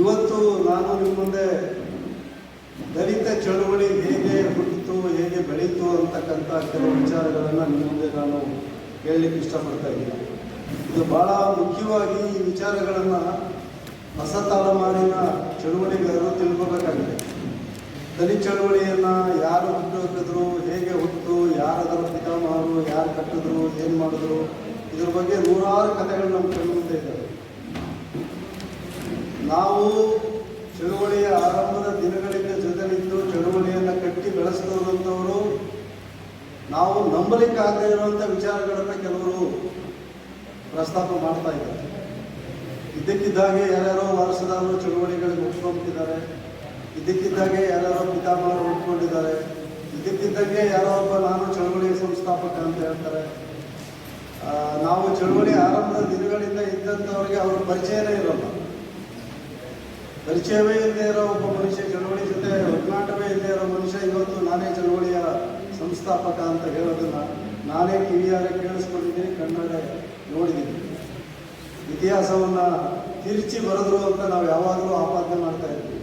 ಇವತ್ತು ನಾನು ನಿಮ್ಮ ಮುಂದೆ ದಲಿತ ಚಳುವಳಿ ಹೇಗೆ ಹುಟ್ಟಿತು, ಹೇಗೆ ಬೆಳೀತು ಅಂತಕ್ಕಂಥ ಕೆಲವು ವಿಚಾರಗಳನ್ನು ನಿಮ್ಮ ಮುಂದೆ ನಾನು ಹೇಳಲಿಕ್ಕೆ ಇಷ್ಟಪಡ್ತಾ ಇದ್ದೀನಿ. ಇದು ಬಹಳ ಮುಖ್ಯವಾಗಿ ಈ ವಿಚಾರಗಳನ್ನು ಹೊಸ ತಲೆಮಾರಿನ ಚಳುವಳಿಗಾರರು ತಿಳ್ಕೋಬೇಕಾಗಿದೆ ದಲಿತ ಚಳುವಳಿಯನ್ನು ಯಾರು ಹುಟ್ಟಿದ್ರು, ಹೇಗೆ ಹುಟ್ಟು ಯಾರು ಅದರ ಪಿತಾಮಹರು, ಯಾರು ಕಟ್ಟಿದ್ರು, ಏನು ಮಾಡಿದ್ರು, ಇದ್ರ ಬಗ್ಗೆ ನೂರಾರು ಕಥೆಗಳು ನಮ್ಮ ಕಣ್ಣು ಮುಂದೆ ಇದ್ದಾವೆ ನಾವು ಚಳುವಳಿಯ ಆರಂಭದ ದಿನಗಳಿಂದ ಜೊತೆಲಿದ್ದು ಚಳುವಳಿಯನ್ನು ಕಟ್ಟಿ ಬೆಳೆಸಿದಂಥವರು ನಾವು ನಂಬಲಿಕ್ಕೆ ನಂಬಲಿಕ್ಕಾಗದೇ ಇರುವಂಥ ವಿಚಾರಗಳನ್ನು ಕೆಲವರು ಪ್ರಸ್ತಾಪ ಮಾಡ್ತಾ ಇದ್ದಾರೆ. ಇದಕ್ಕಿದ್ದಾಗೆ ಯಾರ್ಯಾರೋ ವಾರಸದಾರರು ಚಳುವಳಿಗಳಿಗೆ ಒಪ್ಕೊಂಡ್ಬಿಟ್ಟಿದ್ದಾರೆ ಇದಕ್ಕಿದ್ದಾಗೆ ಯಾರ್ಯಾರೋ ಪಿತಾಮಹರು ಒಪ್ಕೊಂಡಿದ್ದಾರೆ. ಇದಕ್ಕಿದ್ದಂಗೆ ಯಾರೋ ಒಬ್ಬ ನಾನು ಚಳುವಳಿಯ ಸಂಸ್ಥಾಪಕ ಅಂತ ಹೇಳ್ತಾರೆ. ನಾವು ಚಳುವಳಿ ಆರಂಭದ ದಿನಗಳಿಂದ ಇದ್ದಂಥವ್ರಿಗೆ ಅವ್ರ ಪರಿಚಯನೇ ಇರೋಲ್ಲ. ಪರಿಚಯವೇ ಇಲ್ಲದೆ ಇರೋ ಒಬ್ಬ ಮನುಷ್ಯ, ಚಳವಳಿ ಜೊತೆ ಒಡನಾಟವೇ ಇಲ್ಲದೆ ಇರೋ ಮನುಷ್ಯ ಇವತ್ತು ನಾನೇ ಚಳವಳಿಯ ಸಂಸ್ಥಾಪಕ ಅಂತ ಹೇಳೋದನ್ನ ನಾನೇ ಕಿವಿಯಾರೆ ಕೇಳಿಸ್ಕೊಂಡಿದ್ದೀನಿ ಕನ್ನಡ ನೋಡಿದ್ದೀನಿ. ಇತಿಹಾಸವನ್ನ ತಿರುಚಿ ಬರೆದ್ರು ಅಂತ ನಾವು ಯಾವಾಗಲೂ ಆಪಾದನೆ ಮಾಡ್ತಾ ಇದ್ವಿ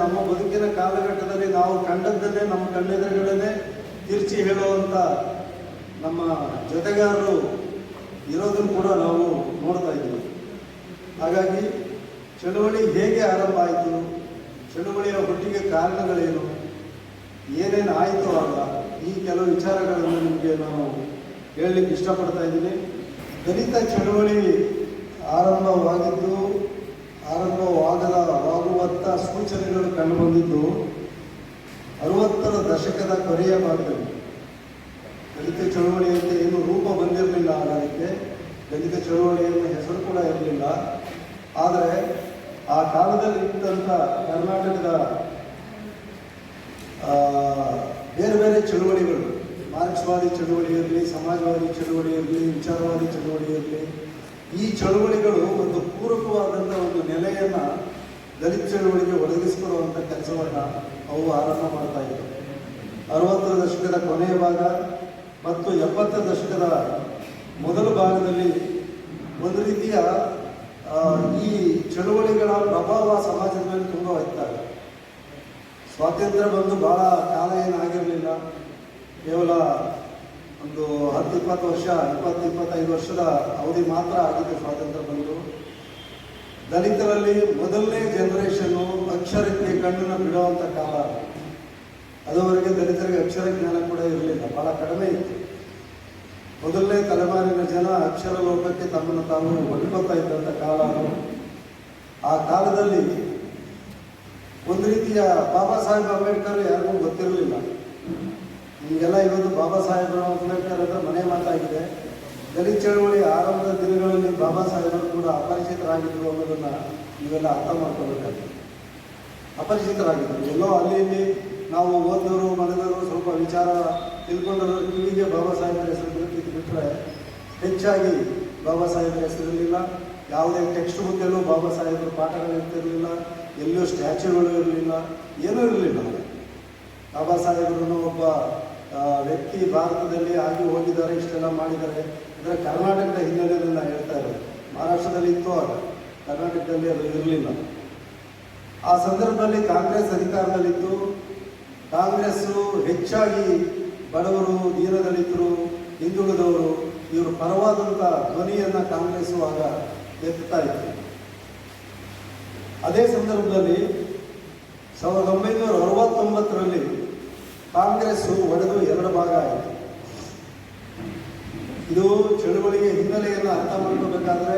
ನಮ್ಮ ಬದುಕಿನ ಕಾಲಘಟ್ಟದಲ್ಲಿ ನಾವು ಕಂಡದ್ದನ್ನೇ ನಮ್ಮ ಕಣ್ಣೆದುರುಗಳನ್ನೇ ತಿರುಚಿ ಹೇಳುವಂಥ ನಮ್ಮ ಜೊತೆಗಾರರು ಇರೋದನ್ನು ಕೂಡ ನಾವು ನೋಡ್ತಾ ಇದ್ದೀವಿ. ಹಾಗಾಗಿ ಚಳುವಳಿ ಹೇಗೆ ಆರಂಭ ಆಯಿತು? ಚಳುವಳಿಯ ಹುಟ್ಟಿಗೆ ಕಾರಣಗಳೇನು? ಏನೇನು ಆಯಿತು ಆಗ? ಈ ಕೆಲವು ವಿಚಾರಗಳನ್ನು ನಿಮಗೆ ನಾನು ಹೇಳಲಿಕ್ಕೆ ಇಷ್ಟಪಡ್ತಾ ಇದ್ದೀನಿ. ದಲಿತ ಚಳುವಳಿ ಆರಂಭವಾಗಿದ್ದು ಆರಂಭವಾಗದ ಆಗುವಂಥ ಸೂಚನೆಗಳು ಕಂಡುಬಂದಿದ್ದು ಅರವತ್ತರ ದಶಕದ ಕೊನೆಯ ಭಾಗದಲ್ಲಿ. ದಲಿತ ಚಳುವಳಿ ಅಂತ ಏನು ರೂಪ ಬಂದಿರಲಿಲ್ಲ ಆಗಲಿಕ್ಕೆ ದಲಿತ ಚಳುವಳಿ ಅನ್ನೋ ಹೆಸರು ಕೂಡ ಇರಲಿಲ್ಲ. ಆದರೆ ಆ ಕಾಲದಲ್ಲಿ ಇದ್ದಂತ ಕರ್ನಾಟಕದ ಬೇರೆ ಬೇರೆ ಚಳುವಳಿಗಳು, ಮಾರ್ಕ್ಸ್ವಾದಿ ಚಳುವಳಿಯಲ್ಲಿ ಸಮಾಜವಾದಿ ಚಳುವಳಿಯಲ್ಲಿ ವಿಚಾರವಾದಿ ಚಳುವಳಿಯಲ್ಲಿ ಈ ಚಳುವಳಿಗಳು ಒಂದು ಪೂರಕವಾದಂಥ ಒಂದು ನೆಲೆಯನ್ನು ದಲಿತ ಚಳುವಳಿಗೆ ಒದಗಿಸಿಕೊಡುವಂಥ ಕೆಲಸವನ್ನು ಅವು ಆರಂಭ ಮಾಡ್ತಾ ಇದ್ದವು ಅರವತ್ತರ ದಶಕದ ಕೊನೆಯ ಭಾಗ ಮತ್ತು ಎಪ್ಪತ್ತರ ದಶಕದ ಮೊದಲ ಭಾಗದಲ್ಲಿ ಒಂದು ರೀತಿಯ ಈ ಚಳುವಳಿಗಳ ಪ್ರಭಾವ ಸಮಾಜದ ಮೇಲೆ ತುಂಬ ಇರ್ತಾರೆ ಸ್ವಾತಂತ್ರ್ಯ ಬಂದು ಬಹಳ ಕಾಲ ಏನಾಗಿರಲಿಲ್ಲ. ಕೇವಲ ಒಂದು ಹತ್ತು, ಇಪ್ಪತ್ತು ವರ್ಷ, ಇಪ್ಪತ್ತು, ಇಪ್ಪತ್ತೈದು ವರ್ಷದ ಅವಧಿ ಮಾತ್ರ ಆಗಿದೆ ಸ್ವಾತಂತ್ರ್ಯ ಬಂದು. ದಲಿತರಲ್ಲಿ ಮೊದಲನೇ ಜನರೇಷನ್ನು ಅಕ್ಷರಕ್ಕೆ ಕಣ್ಣನ್ನು ಬಿಡುವಂಥ ಕಾಲ. ಅದುವರೆಗೆ ದಲಿತರಿಗೆ ಅಕ್ಷರ ಜ್ಞಾನ ಕೂಡ ಇರಲಿಲ್ಲ. ಬಹಳ ಕಡಿಮೆ ಇತ್ತು. ಮೊದಲನೇ ತಲೆಮಾರಿನ ಜನ ಅಕ್ಷರ ಲೋಕಕ್ಕೆ ತಮ್ಮನ್ನು ತಾವು ಒಡ್ಕೊತಾ ಇದ್ದಂಥ ಕಾಲ. ಆ ಕಾಲದಲ್ಲಿ ಒಂದು ರೀತಿಯ ಬಾಬಾ ಸಾಹೇಬ್ ಅಂಬೇಡ್ಕರ್ ಯಾರಿಗೂ ಗೊತ್ತಿರಲಿಲ್ಲ. ಈಗೆಲ್ಲ ಇವತ್ತು ಬಾಬಾ ಸಾಹೇಬ್ ಅಂಬೇಡ್ಕರ್ ಅಂದ್ರೆ ಮನೆ ಮಾತಾಗಿದೆ. ದಲಿತ ಚಳವಳಿ ಆರಂಭದ ದಿನಗಳಲ್ಲಿ ಬಾಬಾ ಸಾಹೇಬರು ಕೂಡ ಅಪರಿಚಿತರಾಗಿದ್ದರು ಅನ್ನೋದನ್ನ ನೀವೆಲ್ಲ ಅರ್ಥ ಮಾಡ್ಕೋಬೇಕಾಗಿದೆ ಅಪರಿಚಿತರಾಗಿದ್ದರು ಎಲ್ಲೋ ಅಲ್ಲಿ ನಾವು ಓದಿದವರು ಮನೆದವರು ಸ್ವಲ್ಪ ವಿಚಾರ ತಿಳ್ಕೊಂಡವರು ಕಿವಿಗೆ ಬಾಬಾ ಸಾಹೇಬರ ಹೆಸರು ಬರುತ್ತಿದ್ದು ಬಿಟ್ಟರೆ ಹೆಚ್ಚಾಗಿ ಬಾಬಾ ಸಾಹೇಬರ ಹೆಸರಿರಲಿಲ್ಲ ಯಾವುದೇ ಟೆಕ್ಸ್ಟ್ ಬುಕ್ಕಲ್ಲೂ ಬಾಬಾ ಸಾಹೇಬರ ಪಾಠಗಳು ಇರ್ತಿರಲಿಲ್ಲ. ಎಲ್ಲೂ ಸ್ಟ್ಯಾಚ್ಯೂಗಳು ಇರಲಿಲ್ಲ. ಏನೂ ಇರಲಿಲ್ಲ. ಬಾಬಾ ಸಾಹೇಬರನ್ನು ಒಬ್ಬ ವ್ಯಕ್ತಿ ಭಾರತದಲ್ಲಿ ಆಗಿ ಹೋಗಿದ್ದಾರೆ, ಇಷ್ಟೆಲ್ಲ ಮಾಡಿದ್ದಾರೆ. ಅಂದರೆ ಕರ್ನಾಟಕದ ಹಿನ್ನೆಲೆಯಲ್ಲಿ ನಾನು ಹೇಳ್ತಾ ಇರೋದು. ಮಹಾರಾಷ್ಟ್ರದಲ್ಲಿ ಇತ್ತು ಆಗ. ಕರ್ನಾಟಕದಲ್ಲಿ ಅದು ಇರಲಿಲ್ಲ. ಆ ಸಂದರ್ಭದಲ್ಲಿ ಕಾಂಗ್ರೆಸ್ ಅಧಿಕಾರದಲ್ಲಿತ್ತು. ಕಾಂಗ್ರೆಸ್ಸು ಹೆಚ್ಚಾಗಿ ಬಡವರು, ದೀನದಲಿತರು, ಹಿಂದುಳಿದವರು ಇವರು ಪರವಾದಂಥ ಧ್ವನಿಯನ್ನು ಕಾಂಗ್ರೆಸ್ ಆಗ ಎತ್ತುತ್ತಾ ಇತ್ತು ಅದೇ ಸಂದರ್ಭದಲ್ಲಿ ಸಾವಿರದ ಒಂಬೈನೂರ ಅರವತ್ತೊಂಬತ್ತರಲ್ಲಿ ಕಾಂಗ್ರೆಸ್ಸು ಒಡೆದು ಎರಡು ಭಾಗ ಆಯಿತು. ಇದು ಚಳುವಳಿಗೆ ಹಿನ್ನೆಲೆಯನ್ನು ಅರ್ಥ ಮಾಡ್ಕೋಬೇಕಾದ್ರೆ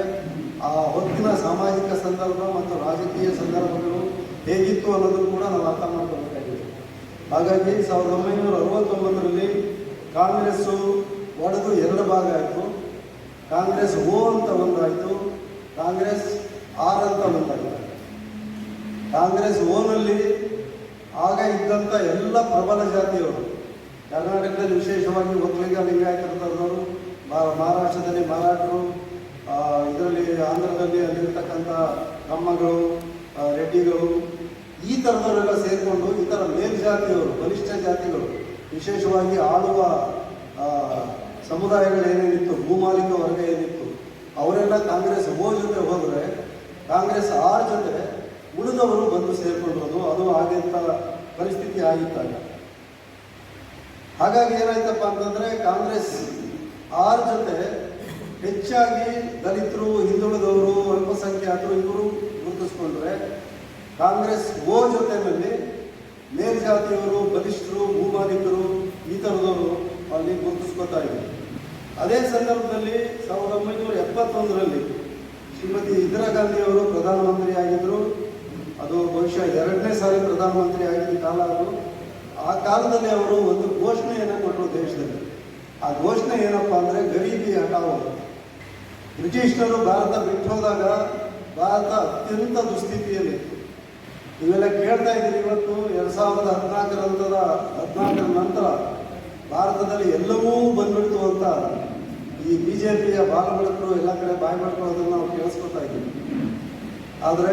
ಆ ಹೊತ್ತಿನ ಸಾಮಾಜಿಕ ಸಂದರ್ಭ ಮತ್ತು ರಾಜಕೀಯ ಸಂದರ್ಭಗಳು ಹೇಗಿತ್ತು ಅನ್ನೋದನ್ನು ಕೂಡ ನಾವು ಅರ್ಥ ಮಾಡ್ಕೋಬೇಕಾಗಿದೆ ಹಾಗಾಗಿ ಸಾವಿರದ ಒಂಬೈನೂರ ಅರವತ್ತೊಂಬತ್ತರಲ್ಲಿ ಕಾಂಗ್ರೆಸ್ಸು ಒಡೆದು ಎರಡು ಭಾಗ ಆಯಿತು. ಕಾಂಗ್ರೆಸ್ ಓ ಅಂತ ಒಂದಾಯಿತು. ಕಾಂಗ್ರೆಸ್ ಆರ್ ಅಂತ ಒಂದಾಯಿತು. ಕಾಂಗ್ರೆಸ್ ಓನಲ್ಲಿ ಆಗ ಇದ್ದಂಥ ಎಲ್ಲ ಪ್ರಬಲ ಜಾತಿಯವರು, ಕರ್ನಾಟಕದಲ್ಲಿ ವಿಶೇಷವಾಗಿ ಒಕ್ಕಲಿಗ ಲಿಂಗಾಯತರದವರು ಮಹಾರಾಷ್ಟ್ರದಲ್ಲಿ ಮರಾಠರು ಇದರಲ್ಲಿ ಆಂಧ್ರದಲ್ಲಿ ಅಲ್ಲಿರ್ತಕ್ಕಂಥ ಕಮ್ಮಗಳು ರೆಡ್ಡಿಗಳು ಈ ಥರದವರೆಲ್ಲ ಸೇರಿಕೊಂಡು ಈ ಥರ ಮೇಲ್ಜಾತಿಯವರು ಬಲಿಷ್ಠ ಜಾತಿಗಳು ವಿಶೇಷವಾಗಿ ಆಳುವ ಆ, ಸಮುದಾಯಗಳು ಏನೇನಿತ್ತು ಭೂಮಾಲಿಕ ವರ್ಗ ಏನಿತ್ತು ಅವರೆಲ್ಲ ಕಾಂಗ್ರೆಸ್ ಓ ಜೊತೆ ಹೋದರೆ ಕಾಂಗ್ರೆಸ್ ಆರ್ ಜೊತೆ ಉಳಿದವರು ಬಂದು ಸೇರಿಕೊಂಡಿರೋದು ಅದು ಆಗಿದ್ದ ಪರಿಸ್ಥಿತಿ ಆಗಿತ್ತಾಗ. ಹಾಗಾಗಿ ಏನಾಯ್ತಪ್ಪ ಅಂತಂದ್ರೆ ಕಾಂಗ್ರೆಸ್ ಆರ್ ಜೊತೆ ಹೆಚ್ಚಾಗಿ ದಲಿತರು ಹಿಂದುಳಿದವರು ಅಲ್ಪಸಂಖ್ಯಾತರು ಇವರು ಗುರುತಿಸ್ಕೊಂಡ್ರೆ ಕಾಂಗ್ರೆಸ್ ಓ ಜೊತೆನಲ್ಲಿ ಮೇಲ್ಜಾತಿಯವರು, ಬಲಿಷ್ಠರು, ಭೂಮಾಲೀಕರು ಈ ಥರದವರು ಅಲ್ಲಿ ಗುರುತಿಸ್ಕೊತಾ ಇದ್ದರು. ಅದೇ ಸಂದರ್ಭದಲ್ಲಿ ಸಾವಿರದ ಒಂಬೈನೂರ ಎಪ್ಪತ್ತೊಂದರಲ್ಲಿ ಶ್ರೀಮತಿ ಇಂದಿರಾ ಗಾಂಧಿ ಅವರು ಪ್ರಧಾನಮಂತ್ರಿ ಆಗಿದ್ದರು ಅದು ಬಹುಶಃ ಎರಡನೇ ಸಾರಿ ಪ್ರಧಾನಮಂತ್ರಿ ಆಗಿದ್ದ ಕಾಲ ಅದು. ಆ ಕಾಲದಲ್ಲಿ ಅವರು ಒಂದು ಘೋಷಣೆಯನ್ನು ಕೊಟ್ಟರು ದೇಶದಲ್ಲಿ. ಆ ಘೋಷಣೆ ಏನಪ್ಪ ಅಂದರೆ ಗರೀಬಿ ಹಟಾವು ಬ್ರಿಟಿಷರು ಭಾರತ ಬಿಟ್ಟು ಹೋದಾಗ ಭಾರತ ಅತ್ಯಂತ ದುಸ್ಥಿತಿಯಲ್ಲಿ ಇವೆಲ್ಲ ಕೇಳ್ತಾ ಇದ್ದೀರಿ ಇವತ್ತು ಎರಡು ಸಾವಿರದ ಹದಿನಾಲ್ಕರ ಹಂತದ ಹದಿನಾಲ್ಕರ ನಂತರ ಭಾರತದಲ್ಲಿ ಎಲ್ಲವೂ ಬಂದ್ಬಿಡ್ತು ಅಂತ ಈ ಬಿ ಜೆ ಪಿಯ ಬಾಲಬಳಕರು ಎಲ್ಲ ಕಡೆ ಬಾಯಿ ಮಾಡ್ಕೊಳ್ಳೋದನ್ನು ನಾವು ಕೇಳಿಸ್ಕೊತಾ ಇದ್ದೀವಿ. ಆದರೆ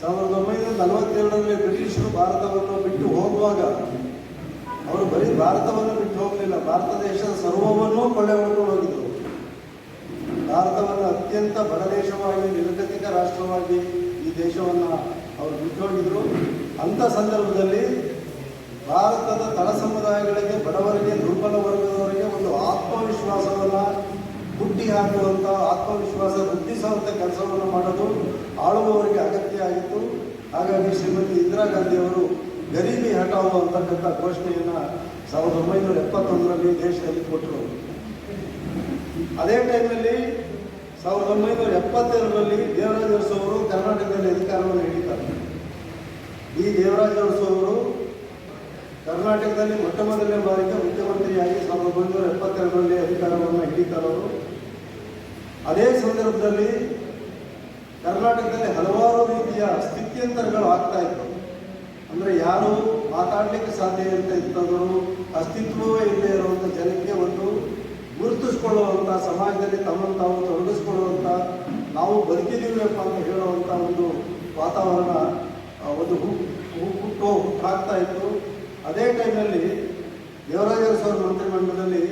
ಸಾವಿರದ ಒಂಬೈನೂರ ನಲವತ್ತೆರಡರಲ್ಲಿ ಬ್ರಿಟಿಷರು ಭಾರತವನ್ನು ಬಿಟ್ಟು ಹೋಗುವಾಗ ಅವರು ಬರೀ ಭಾರತವನ್ನು ಬಿಟ್ಟು ಹೋಗಲಿಲ್ಲ, ಭಾರತ ದೇಶದ ಸರ್ವವನ್ನೂ ಕೊಳ್ಳೆ ಹೊಡ್ಕೊಂಡು ಹೋಗಿದ್ದರು ಭಾರತವನ್ನು ಅತ್ಯಂತ ಬಡ ದೇಶವಾಗಿ, ನಿರ್ಗತಿಕ ರಾಷ್ಟ್ರವಾಗಿ ಈ ದೇಶವನ್ನು ಅವರು ಬಿಟ್ಟು ಹೋಗಿದ್ರು ಅಂಥ ಸಂದರ್ಭದಲ್ಲಿ ಭಾರತದ ತಳ ಸಮುದಾಯಗಳಿಗೆ, ಬಡವರಿಗೆ, ದುರ್ಬಲ ವರ್ಗದವರಿಗೆ ಒಂದು ಆತ್ಮವಿಶ್ವಾಸವನ್ನು ಹುಟ್ಟಿ ಹಾಕುವಂಥ ಆತ್ಮವಿಶ್ವಾಸ ವೃದ್ಧಿಸುವಂಥ ಕೆಲಸವನ್ನು ಮಾಡೋದು ಆಳುವವರಿಗೆ ಅಗತ್ಯ ಆಗಿತ್ತು. ಹಾಗಾಗಿ ಶ್ರೀಮತಿ ಇಂದಿರಾ ಗಾಂಧಿ ಅವರು ಗರೀಬಿ ಹಟಾವು ಅಂತಕ್ಕಂಥ ಘೋಷಣೆಯನ್ನು ಸಾವಿರದ ಒಂಬೈನೂರ ಎಪ್ಪತ್ತೊಂದರಲ್ಲಿ ದೇಶದಲ್ಲಿ ಕೊಟ್ಟರು. ಅದೇ ಟೈಮಲ್ಲಿ ಸಾವಿರದ ಒಂಬೈನೂರ ಎಪ್ಪತ್ತೆರಡರಲ್ಲಿ ದೇವರಾಜ ಅರಸವರು ಕರ್ನಾಟಕದಲ್ಲಿ ಅಧಿಕಾರವನ್ನು ಹಿಡಿತಾರೆ ಈ ದೇವರಾಜ ಅರಸವರು ಕರ್ನಾಟಕದಲ್ಲಿ ಮೊಟ್ಟ ಮೊದಲನೇ ಬಾರಿಗೆ ಮುಖ್ಯಮಂತ್ರಿಯಾಗಿ ಸಾವಿರದ ಒಂಬೈನೂರ ಎಪ್ಪತ್ತೆರಡರಲ್ಲಿ ಅಧಿಕಾರವನ್ನು ಹಿಡಿತಾರವರು ಅದೇ ಸಂದರ್ಭದಲ್ಲಿ ಕರ್ನಾಟಕದಲ್ಲಿ ಹಲವಾರು ರೀತಿಯ ಸ್ಥಿತ್ಯಂತರಗಳು ಆಗ್ತಾ ಇತ್ತು ಅಂದರೆ ಯಾರು ಮಾತಾಡಲಿಕ್ಕೆ ಸಾಧ್ಯ ಅಂತ ಇದ್ದವರು ಅಸ್ತಿತ್ವವೇ ಇಲ್ಲದೆ ಇರುವಂಥ ಜನಕ್ಕೆ ಒಂದು ಗುರುತಿಸ್ಕೊಳ್ಳುವಂಥ ಸಮಾಜದಲ್ಲಿ ತಮ್ಮನ್ನು ತಾವು ತೊಡಗಿಸ್ಕೊಳ್ಳುವಂಥ, ನಾವು ಬದುಕಿದ್ದೀವಪ್ಪ ಅಂತ ಹೇಳುವಂಥ ಒಂದು ವಾತಾವರಣ ಒಂದು ಹೂ ಹುಟ್ಟು ಹುಟ್ಟಾಗ್ತಾ ಇತ್ತು. ಅದೇ ಟೈಮಲ್ಲಿ ದೇವರಾಜ ಸರ್ ಮಂತ್ರಿಮಂಡಲದಲ್ಲಿ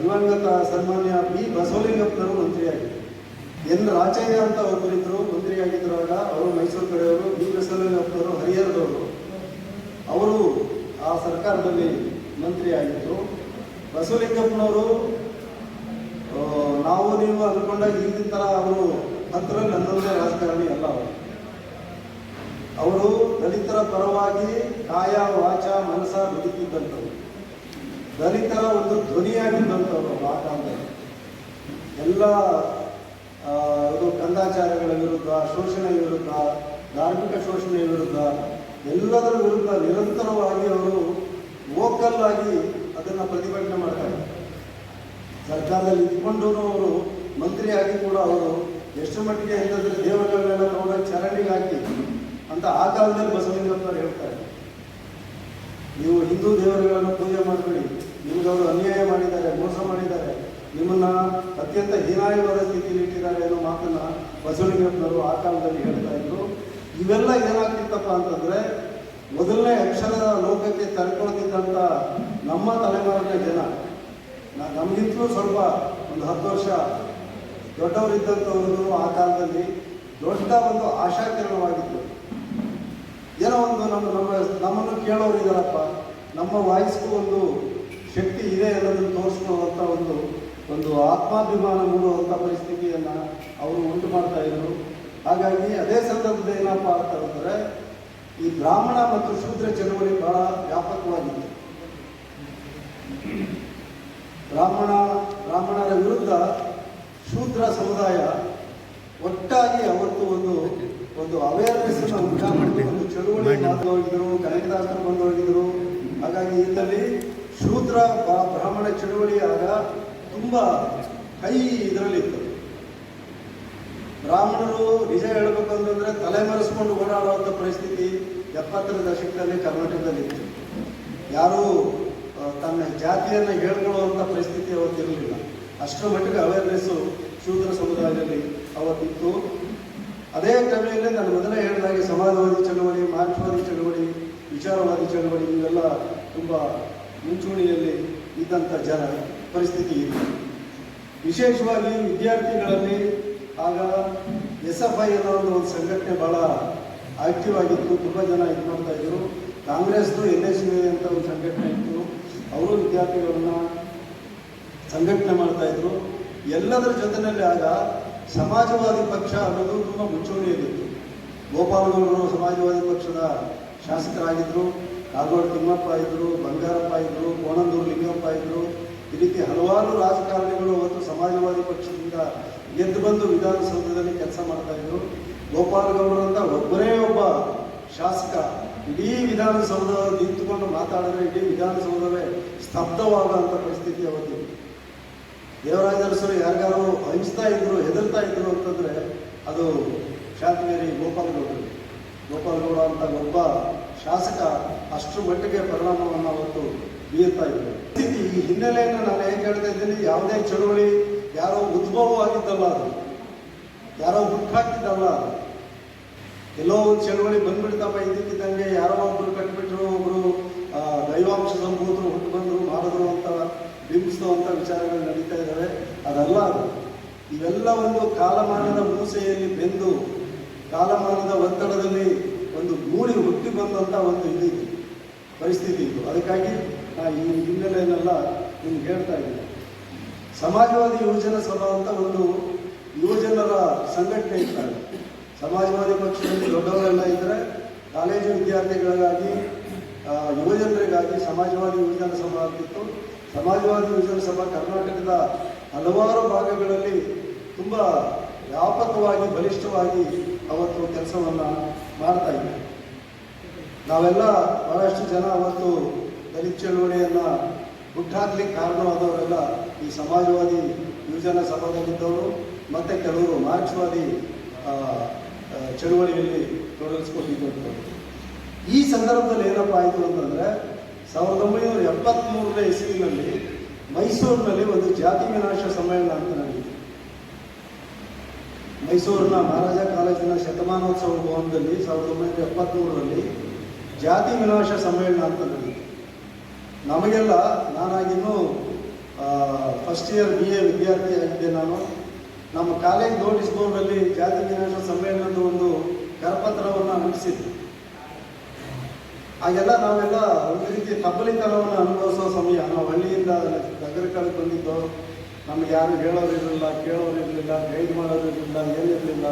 ದಿವಂಗತ ಸನ್ಮಾನ್ಯ ಬಿ ಬಸವಲಿಂಗಪ್ಪನವರು ಮಂತ್ರಿಯಾಗಿದ್ದರು. ಎನ್ ರಾಜಯ್ಯ ಅಂತ ಒಬ್ಬರಿದ್ದರು ಮಂತ್ರಿಯಾಗಿದ್ದಾಗ ಅವರು ಮೈಸೂರು ಕಡೆಯವರು, ಬಿ ಬಸವಲಿಂಗಪ್ಪನವರು ಹರಿಹರದವರು. ಅವರು ಆ ಸರ್ಕಾರದಲ್ಲಿ ಮಂತ್ರಿಯಾಗಿದ್ದರು. ಬಸವಲಿಂಗಪ್ಪನವರು ನಾವು ನೀವು ಅಂದ್ಕೊಂಡಾಗ ಈಗಿನ ಥರ ಅವರು ಹತ್ರ ನನ್ನದೇ ರಾಜಕಾರಣಿ ಅಲ್ಲ ಅವರು. ಅವರು ದಲಿತರ ಪರವಾಗಿ ಕಾಯ ವಾಚ, ಮನಸ ಬದುಕಿದ್ದಂಥವ್ರು. ದಲಿತರ ಒಂದು ಧ್ವನಿಯಾಗಿದ್ದಂಥವ್ರು ಆ ಕಾಲದಲ್ಲಿ. ಎಲ್ಲ ಇದು ಕಂದಾಚಾರಗಳ ವಿರುದ್ಧ, ಶೋಷಣೆ ವಿರುದ್ಧ, ಧಾರ್ಮಿಕ ಶೋಷಣೆ ವಿರುದ್ಧ, ಎಲ್ಲದರ ವಿರುದ್ಧ ನಿರಂತರವಾಗಿ ಅವರು ವೋಕಲ್ ಆಗಿ ಅದನ್ನು ಪ್ರತಿಭಟನೆ ಮಾಡ್ತಾರೆ. ಸರ್ಕಾರದಲ್ಲಿ ಇದ್ಕೊಂಡು ಅವರು ಮಂತ್ರಿಯಾಗಿ ಕೂಡ ಅವರು ಎಷ್ಟು ಮಟ್ಟಿಗೆ ಅಂತಂದ್ರೆ ದೇವರುಗಳನ್ನೆಲ್ಲ ತಗೊಂಡು ಚರಣಿಗೆ ಹಾಕಿ ಅಂತ ಆ ಕಾಲದಲ್ಲಿ ಬಸವಲಿಂಗಪ್ಪನವರು ಹೇಳ್ತಾರೆ. ನೀವು ಹಿಂದೂ ದೇವರುಗಳನ್ನು ಪೂಜೆ ಮಾಡಬೇಡಿ ನಿಮ್ಗೆ ಅವರು ಅನ್ಯಾಯ ಮಾಡಿದ್ದಾರೆ, ಮೋಸ ಮಾಡಿದ್ದಾರೆ. ನಿಮ್ಮನ್ನ ಅತ್ಯಂತ ಹೀನಾಯವಾದ ಸ್ಥಿತಿಯಲ್ಲಿ ಇಟ್ಟಿದ್ದಾರೆ ಅನ್ನೋ ಮಾತನ್ನ ಬಸವಲಿಂಗಪ್ಪನವರು ಆ ಕಾಲದಲ್ಲಿ ಹೇಳ್ತಾ ಇದ್ರು. ಇವೆಲ್ಲ ಏನಾಗ್ತಿತ್ತಪ್ಪ ಅಂತಂದ್ರೆ ಮೊದಲನೇ ಅಕ್ಷರದ ಲೋಕಕ್ಕೆ ತರ್ಕೊಳ್ತಿದ್ದಂಥ ನಮ್ಮ ತಲೆಮಾರಿನ ಜನ. ನಮಗಿಂತಲೂ ಸ್ವಲ್ಪ ಒಂದು ಹತ್ತು ವರ್ಷ ದೊಡ್ಡವರಿದ್ದಂಥವರು ಆ ಕಾಲದಲ್ಲಿ ದೊಡ್ಡ ಒಂದು ಆಶಾಕಿರಣವಾಗಿತ್ತು. ಏನೋ ಒಂದು ನಮ್ಮ ನಮ್ಮ, ನಮ್ಮನ್ನು ಕೇಳೋರು ಇದಾರಪ್ಪ ನಮ್ಮ ವಾಯ್ಸ್ಗೂ ಒಂದು ಶಕ್ತಿ ಇದೆ ಅನ್ನೋದನ್ನು ತೋರಿಸ್ಕೊಳ್ಳುವಂಥ ಒಂದು ಒಂದು ಆತ್ಮಾಭಿಮಾನ ಮೂಡುವಂಥ ಪರಿಸ್ಥಿತಿಯನ್ನು ಅವರು ಉಂಟು ಮಾಡ್ತಾ ಇದ್ರು. ಹಾಗಾಗಿ ಅದೇ ಸಂದರ್ಭದ ಏನಪ್ಪ ಅಂತ ಹೇಳಿದ್ರೆ ಈ ಬ್ರಾಹ್ಮಣ ಮತ್ತು ಶೂದ್ರ ಚಳವಳಿ ಬಹಳ ವ್ಯಾಪಕವಾಗಿತ್ತು. ಬ್ರಾಹ್ಮಣ ಬ್ರಾಹ್ಮಣರ ವಿರುದ್ಧ ಶೂದ್ರ ಸಮುದಾಯ ಒಟ್ಟಾಗಿ ಅವತ್ತು ಒಂದು ಒಂದು ಅವೇರ್ನೆಸ್ ಒಂದು ಚಳುವಳಿ ಬಂದು ಹೋಗಿದ್ರು ಕನಕದಾಸರು ಬಂದು ಹೋಗಿದ್ರು ಹಾಗಾಗಿ ಇದರಲ್ಲಿ ಶೂದ್ರ ಬ್ರಾಹ್ಮಣ ಚಳುವಳಿ ಆಗ ತುಂಬ ಕೈ ಇದರಲ್ಲಿತ್ತು. ಬ್ರಾಹ್ಮಣರು ನಿಜ ಹೇಳಬೇಕು ಅಂತಂದ್ರೆ ತಲೆಮರೆಸ್ಕೊಂಡು ಓಡಾಡುವಂಥ ಪರಿಸ್ಥಿತಿ ಎಪ್ಪತ್ತರ ದಶಕದಲ್ಲಿ ಕರ್ನಾಟಕದಲ್ಲಿ ಇತ್ತು. ಯಾರೂ ತನ್ನ ಜಾತಿಯನ್ನು ಹೇಳ್ಕೊಳ್ಳುವಂಥ ಪರಿಸ್ಥಿತಿ ಅವತ್ತಿರಲಿಲ್ಲ ಅಷ್ಟರ ಮಟ್ಟಿಗೆ ಅವೇರ್ನೆಸ್ಸು ಶೂದ್ರ ಸಮುದಾಯದಲ್ಲಿ ಅವತ್ತಿತ್ತು. ಅದೇ ಕ್ರಮೆಯಲ್ಲಿ ನಾನು ಮೊದಲೇ ಹೇಳಿದಾಗೆ ಸಮಾಜವಾದಿ ಚಳವಳಿ, ಮಾರ್ಕ್ಸ್ವಾದಿ ಚಳವಳಿ, ವಿಚಾರವಾದಿ ಚಳವಳಿ, ಇವೆಲ್ಲ ತುಂಬ ಮುಂಚೂಣಿಯಲ್ಲಿ ಇದ್ದಂಥ ಜನ ಪರಿಸ್ಥಿತಿ ಇತ್ತು. ವಿಶೇಷವಾಗಿ ವಿದ್ಯಾರ್ಥಿಗಳಲ್ಲಿ ಆಗ ಎಸ್ ಎಫ್ ಐ ಅನ್ನೋ ಒಂದು ಸಂಘಟನೆ ಭಾಳ ಆಕ್ಟಿವ್ ಆಗಿತ್ತು ತುಂಬ ಜನ ಇದು ಮಾಡ್ತಾ ಇದ್ರು. ಕಾಂಗ್ರೆಸ್ದು ಎನ್ ಎಸ್ ಯು ಅಂತ ಒಂದು ಸಂಘಟನೆ ಇತ್ತು. ಅವರು ವಿದ್ಯಾರ್ಥಿಗಳನ್ನು ಸಂಘಟನೆ ಮಾಡ್ತಾ ಇದ್ರು. ಎಲ್ಲದರ ಜೊತೆಯಲ್ಲಿ ಆಗ ಸಮಾಜವಾದಿ ಪಕ್ಷ ಅನ್ನೋದು ತುಂಬ ಮುಂಚೂಣಿಯಲ್ಲಿತ್ತು ಗೋಪಾಲಗೌಡರು ಸಮಾಜವಾದಿ ಪಕ್ಷದ ಶಾಸಕರಾಗಿದ್ದರು ಕಾಗೋಡು ತಿಮ್ಮಪ್ಪ ಇದ್ದರು ಬಂಗಾರಪ್ಪ ಇದ್ದರು ಕೋಣಂದೂರು ಲಿಂಗಪ್ಪ ಇದ್ದರು ಈ ರೀತಿ ಹಲವಾರು ರಾಜಕಾರಣಿಗಳು ಅವತ್ತು ಸಮಾಜವಾದಿ ಪಕ್ಷದಿಂದ ಗೆದ್ದು ಬಂದು ವಿಧಾನಸೌಧದಲ್ಲಿ ಕೆಲಸ ಮಾಡ್ತಾ ಇದ್ರು. ಗೋಪಾಲಗೌಡರು ಅಂತ ಒಬ್ಬರೇ ಒಬ್ಬ ಶಾಸಕ. ಇಡೀ ವಿಧಾನಸೌಧ ನಿಂತುಕೊಂಡು ಮಾತಾಡಿದ್ರೆ ಇಡೀ ವಿಧಾನಸೌಧವೇ ಸ್ತಬ್ಧವಾಗುವಂಥ ಪರಿಸ್ಥಿತಿ ಅವತ್ತು. ದೇವರಾಜ ಅರಸರು ಯಾರಿಗಾರು ಹಂಚ್ತಾ ಇದ್ರು, ಹೆದರ್ತಾ ಇದ್ರು ಅಂತಂದ್ರೆ ಅದು ಶಾಂತಿವೇರಿ ಗೋಪಾಲಗೌಡರು ಗೋಪಾಲಗೌಡ ಅಂತ ಒಬ್ಬ ಶಾಸಕ ಅಷ್ಟು ಮಟ್ಟಿಗೆ ಪರಿಣಾಮವನ್ನು ಅವತ್ತು ಬೀರ್ತಾ ಇದ್ರು. ಈ ಹಿನ್ನೆಲೆಯನ್ನು ನಾನು ಹೇಗೆ ಹೇಳ್ತಾ ಇದ್ದೀನಿ, ಯಾವುದೇ ಚಳುವಳಿ ಯಾರೋ ಉದ್ಭವ ಆಗಿದ್ದಲ್ಲ ಅದು ಯಾರೋ ಹುಟ್ಟಾಕಿದ್ದಲ್ಲ ಅದು ಎಲ್ಲೋ ಒಂದು ಚಳುವಳಿ ಬಂದ್ಬಿಡ್ತಪ್ಪ, ಇದಕ್ಕಿದ್ದಂಗೆ ಯಾರೋ ಒಬ್ರು ಕಟ್ಬಿಟ್ರು, ಒಬ್ರು ದೈವಾಂಶ ಸಂಭೂತರು ಹುಟ್ಟು ಬಂದರು ಮಾಡಿದ್ರು ಅಂತ ಬಿಂಬಿಸುವಂಥ ವಿಚಾರಗಳು ನಡೀತಾ ಇದ್ದಾವೆ. ಅದಲ್ಲ ಅದು. ಇವೆಲ್ಲ ಒಂದು ಕಾಲಮಾನದ ಮೂಸೆಯಲ್ಲಿ ಬೆಂದು, ಕಾಲಮಾನದ ಒತ್ತಡದಲ್ಲಿ ಒಂದು ಮೂಡಿ ಹುಟ್ಟಿ ಬಂದಂಥ ಒಂದು ಇದು ಪರಿಸ್ಥಿತಿ ಇದು. ಅದಕ್ಕಾಗಿ ನಾ ಈ ಹಿನ್ನೆಲೆಯನ್ನೆಲ್ಲ ನಿಮ್ಗೆ ಹೇಳ್ತಾ ಇದ್ದೀನಿ. ಸಮಾಜವಾದಿ ಯುವಜನ ಸಭಾ ಅಂತ ಒಂದು ಯುವಜನರ ಸಂಘಟನೆ ಇದ್ದಾರೆ ಸಮಾಜವಾದಿ ಪಕ್ಷದಲ್ಲಿ ದೊಡ್ಡವರೆಲ್ಲ ಇದ್ದರೆ ಕಾಲೇಜು ವಿದ್ಯಾರ್ಥಿಗಳಿಗಾಗಿ ಯುವಜನರಿಗಾಗಿ ಸಮಾಜವಾದಿ ಯುವಜನ ಸಭಾ ಆಗಿತ್ತು ಸಮಾಜವಾದಿ ಯುವಜನ ಸಭಾ ಕರ್ನಾಟಕದ ಹಲವಾರು ಭಾಗಗಳಲ್ಲಿ ತುಂಬ ವ್ಯಾಪಕವಾಗಿ, ಬಲಿಷ್ಠವಾಗಿ ಅವತ್ತು ಕೆಲಸವನ್ನು ಮಾಡ್ತಾ ಇದ್ದಾರೆ. ನಾವೆಲ್ಲ ಬಹಳಷ್ಟು ಜನ ಅವತ್ತು ದಲಿತ ಚಳುವಳಿಯನ್ನು ಹುಟ್ಟಾಕ್ಲಿಕ್ಕೆ ಕಾರಣವಾದವರೆಲ್ಲ ಈ ಸಮಾಜವಾದಿ ಯುವಜನ ಸಭಾದಲ್ಲಿದ್ದವರು ಮತ್ತು ಕೆಲವರು ಮಾರ್ಕ್ಸ್ವಾದಿ ಚಳುವಳಿಯಲ್ಲಿ ತೊಡಗಿಸ್ಕೊಂಡಿದ್ದಂಥವ್ರು. ಈ ಸಂದರ್ಭದಲ್ಲಿ ಏನಪ್ಪ ಆಯಿತು ಅಂತಂದರೆ, ಸಾವಿರದ ಒಂಬೈನೂರ ಎಪ್ಪತ್ತ್ಮೂರನೇ ಇಸ್ವಿನಲ್ಲಿ ಮೈಸೂರಿನಲ್ಲಿ ಒಂದು ಜಾತಿ ವಿನಾಶ ಸಮ್ಮೇಳನ ಅಂತ ನಡೆಯಿತು ಮೈಸೂರಿನ ಮಹಾರಾಜ ಕಾಲೇಜಿನ ಶತಮಾನೋತ್ಸವ ಭವನದಲ್ಲಿ ಸಾವಿರದ ಒಂಬೈನೂರ ಎಪ್ಪತ್ತ್ಮೂರರಲ್ಲಿ ಜಾತಿ ವಿನಾಶ ಸಮ್ಮೇಳನ ಅಂತ ನಡೆಯಿತು ನಮಗೆಲ್ಲ ನಾನಾಗಿನ್ನೂ ಫಸ್ಟ್ ಇಯರ್ ಬಿ ಎ ವಿದ್ಯಾರ್ಥಿ ಆಗಿದ್ದೆ ನಾನು. ನಮ್ಮ ಕಾಲೇಜ್ ನೋಟಿಸ್ ಬೋರ್ಡಲ್ಲಿ ಜಾತಿ ವಿನಾಶ ಸಮ್ಮೇಳನದ ಒಂದು ಕರಪತ್ರವನ್ನು ಅಂಟಿಸಿದ್ದೆ ಹಾಗೆಲ್ಲ ನಾವೆಲ್ಲ ಒಂದು ರೀತಿ ತಬ್ಬಲಿತನವನ್ನು ಅನುಭವಿಸೋ ಸಮಯ. ನಾವು ಹಳ್ಳಿಯಿಂದ ನಗರ ಕಡೆ ಬಂದಿದ್ದು, ನಮ್ಗೆ ಯಾರು ಹೇಳೋರಿರಲಿಲ್ಲ ಕೇಳೋರಿರಲಿಲ್ಲ ಗೈಡ್ ಮಾಡೋರಿರಲಿಲ್ಲ ಏನಿರಲಿಲ್ಲ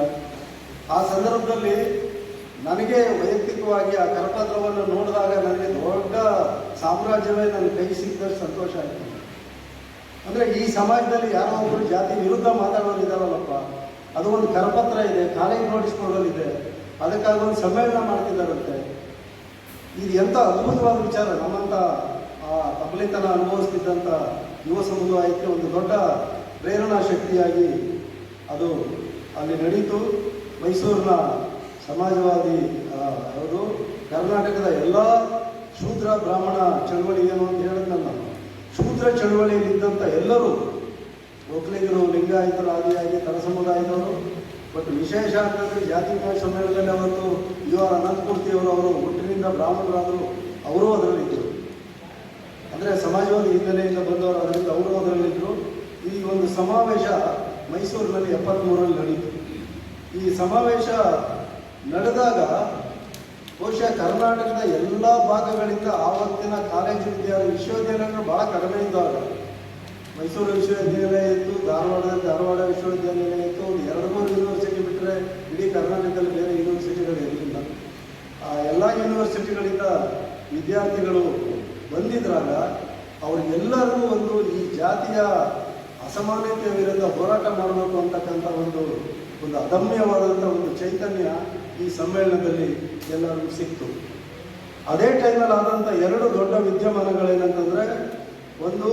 ಆ ಸಂದರ್ಭದಲ್ಲಿ ನನಗೆ ವೈಯಕ್ತಿಕವಾಗಿ ಆ ಕರಪತ್ರವನ್ನು ನೋಡಿದಾಗ ನನಗೆ ದೊಡ್ಡ ಸಾಮ್ರಾಜ್ಯವೇ ನನ್ನ ಕೈ ಸಿಕ್ಕಿದಷ್ಟು ಸಂತೋಷ ಆಯ್ತು. ಅಂದರೆ ಈ ಸಮಾಜದಲ್ಲಿ ಯಾರೋ ಒಬ್ಬರು ಜಾತಿ ವಿರುದ್ಧ ಮಾತಾಡೋರು ಇದ್ದಾರಲ್ಲಪ್ಪ ಅದು ಒಂದು ಕರಪತ್ರ ಇದೆ ಕಾಲೇಜ್ ನೋಟಿಸ್ ಕೊಡೋದಿದೆ ಅದಕ್ಕಾಗಿ ಒಂದು ಸಮ್ಮೇಳನ ಮಾಡ್ತಿದ್ದಾರಂತೆ. ಇದು ಎಂಥ ಅದ್ಭುತವಾದ ವಿಚಾರ ನಮ್ಮಂಥ ಆ ತಬಲಿತನ ಅನುಭವಿಸ್ತಿದ್ದಂಥ ಯುವ ಸಮುದಾಯಕ್ಕೆ ಒಂದು ದೊಡ್ಡ ಪ್ರೇರಣಾ ಶಕ್ತಿಯಾಗಿ ಅದು ಅಲ್ಲಿ ನಡೀತು. ಮೈಸೂರಿನ ಸಮಾಜವಾದಿ ಅವರು ಕರ್ನಾಟಕದ ಎಲ್ಲ ಶೂದ್ರ ಬ್ರಾಹ್ಮಣ ಚಳವಳಿ ಏನು ಅಂತ ಹೇಳಿದ್ನ ನಾನು ಶೂದ್ರ ಚಳವಳಿಯಲ್ಲಿದ್ದಂಥ ಎಲ್ಲರೂ ಒಕ್ಕಲಿಗರು, ಲಿಂಗಾಯತರು, ಆದಿಯಾಗಿ ತರ ಸಮುದಾಯದವರು ಬಟ್ ವಿಶೇಷ ಅಂತಂದರೆ ಜಾತಿ ಸಮ್ಮೇಳನದಲ್ಲಿ ಅವತ್ತು ಯು ಆರ್ ಅನಂತಮೂರ್ತಿಯವರು ಅವರು ಹುಟ್ಟಿನಿಂದ ಬ್ರಾಹ್ಮಣರಾದರು, ಅವರೂ ಅದರಲ್ಲಿದ್ದರು ಅಂದರೆ ಸಮಾಜವಾದಿ ಹಿನ್ನೆಲೆಯಿಂದ ಬಂದವರು, ಅದರಿಂದ ಅವರು ಅದರಲ್ಲಿದ್ದರು ಈ ಒಂದು ಸಮಾವೇಶ ಮೈಸೂರಿನಲ್ಲಿ ಎಪ್ಪತ್ತ್ಮೂರರಲ್ಲಿ ನಡೀತು. ಈ ಸಮಾವೇಶ ನಡೆದಾಗ ಬಹುಶಃ ಕರ್ನಾಟಕದ ಎಲ್ಲ ಭಾಗಗಳಿಂದ ಆವತ್ತಿನ ಕಾಲೇಜು ವಿದ್ಯಾಲಯ ವಿಶ್ವವಿದ್ಯಾಲಯಗಳು ಭಾಳ ಕಡಿಮೆ ಇದ್ದಾವೆ. ಮೈಸೂರು ವಿಶ್ವವಿದ್ಯಾಲಯ ಇತ್ತು ಧಾರವಾಡ ಧಾರವಾಡ ವಿಶ್ವವಿದ್ಯಾಲಯ ಇತ್ತು, ಒಂದು ಎರಡು ಮೂರು ಯೂನಿವರ್ಸಿಟಿ ಬಿಟ್ಟರೆ ಇಡೀ ಕರ್ನಾಟಕದಲ್ಲಿ ಬೇರೆ ಯೂನಿವರ್ಸಿಟಿಗಳು ಇರಲಿಲ್ಲ ಆ ಎಲ್ಲ ಯೂನಿವರ್ಸಿಟಿಗಳಿಂದ ವಿದ್ಯಾರ್ಥಿಗಳು ಬಂದಿದ್ರಾಗ ಅವ್ರಿಗೆಲ್ಲರಿಗೂ ಒಂದು ಈ ಜಾತಿಯ ಅಸಮಾನತೆಯ ವಿರುದ್ಧ ಹೋರಾಟ ಮಾಡಬೇಕು ಅಂತಕ್ಕಂಥ ಒಂದು ಒಂದು ಅದಮ್ಯವಾದಂಥ ಒಂದು ಚೈತನ್ಯ ಈ ಸಮ್ಮೇಳನದಲ್ಲಿ ಎಲ್ಲರಿಗೂ ಸಿಕ್ತು. ಅದೇ ಟೈಮಲ್ಲಿ ಆದಂಥ ಎರಡು ದೊಡ್ಡ ವಿದ್ಯಮಾನಗಳೇನಂತಂದರೆ, ಒಂದು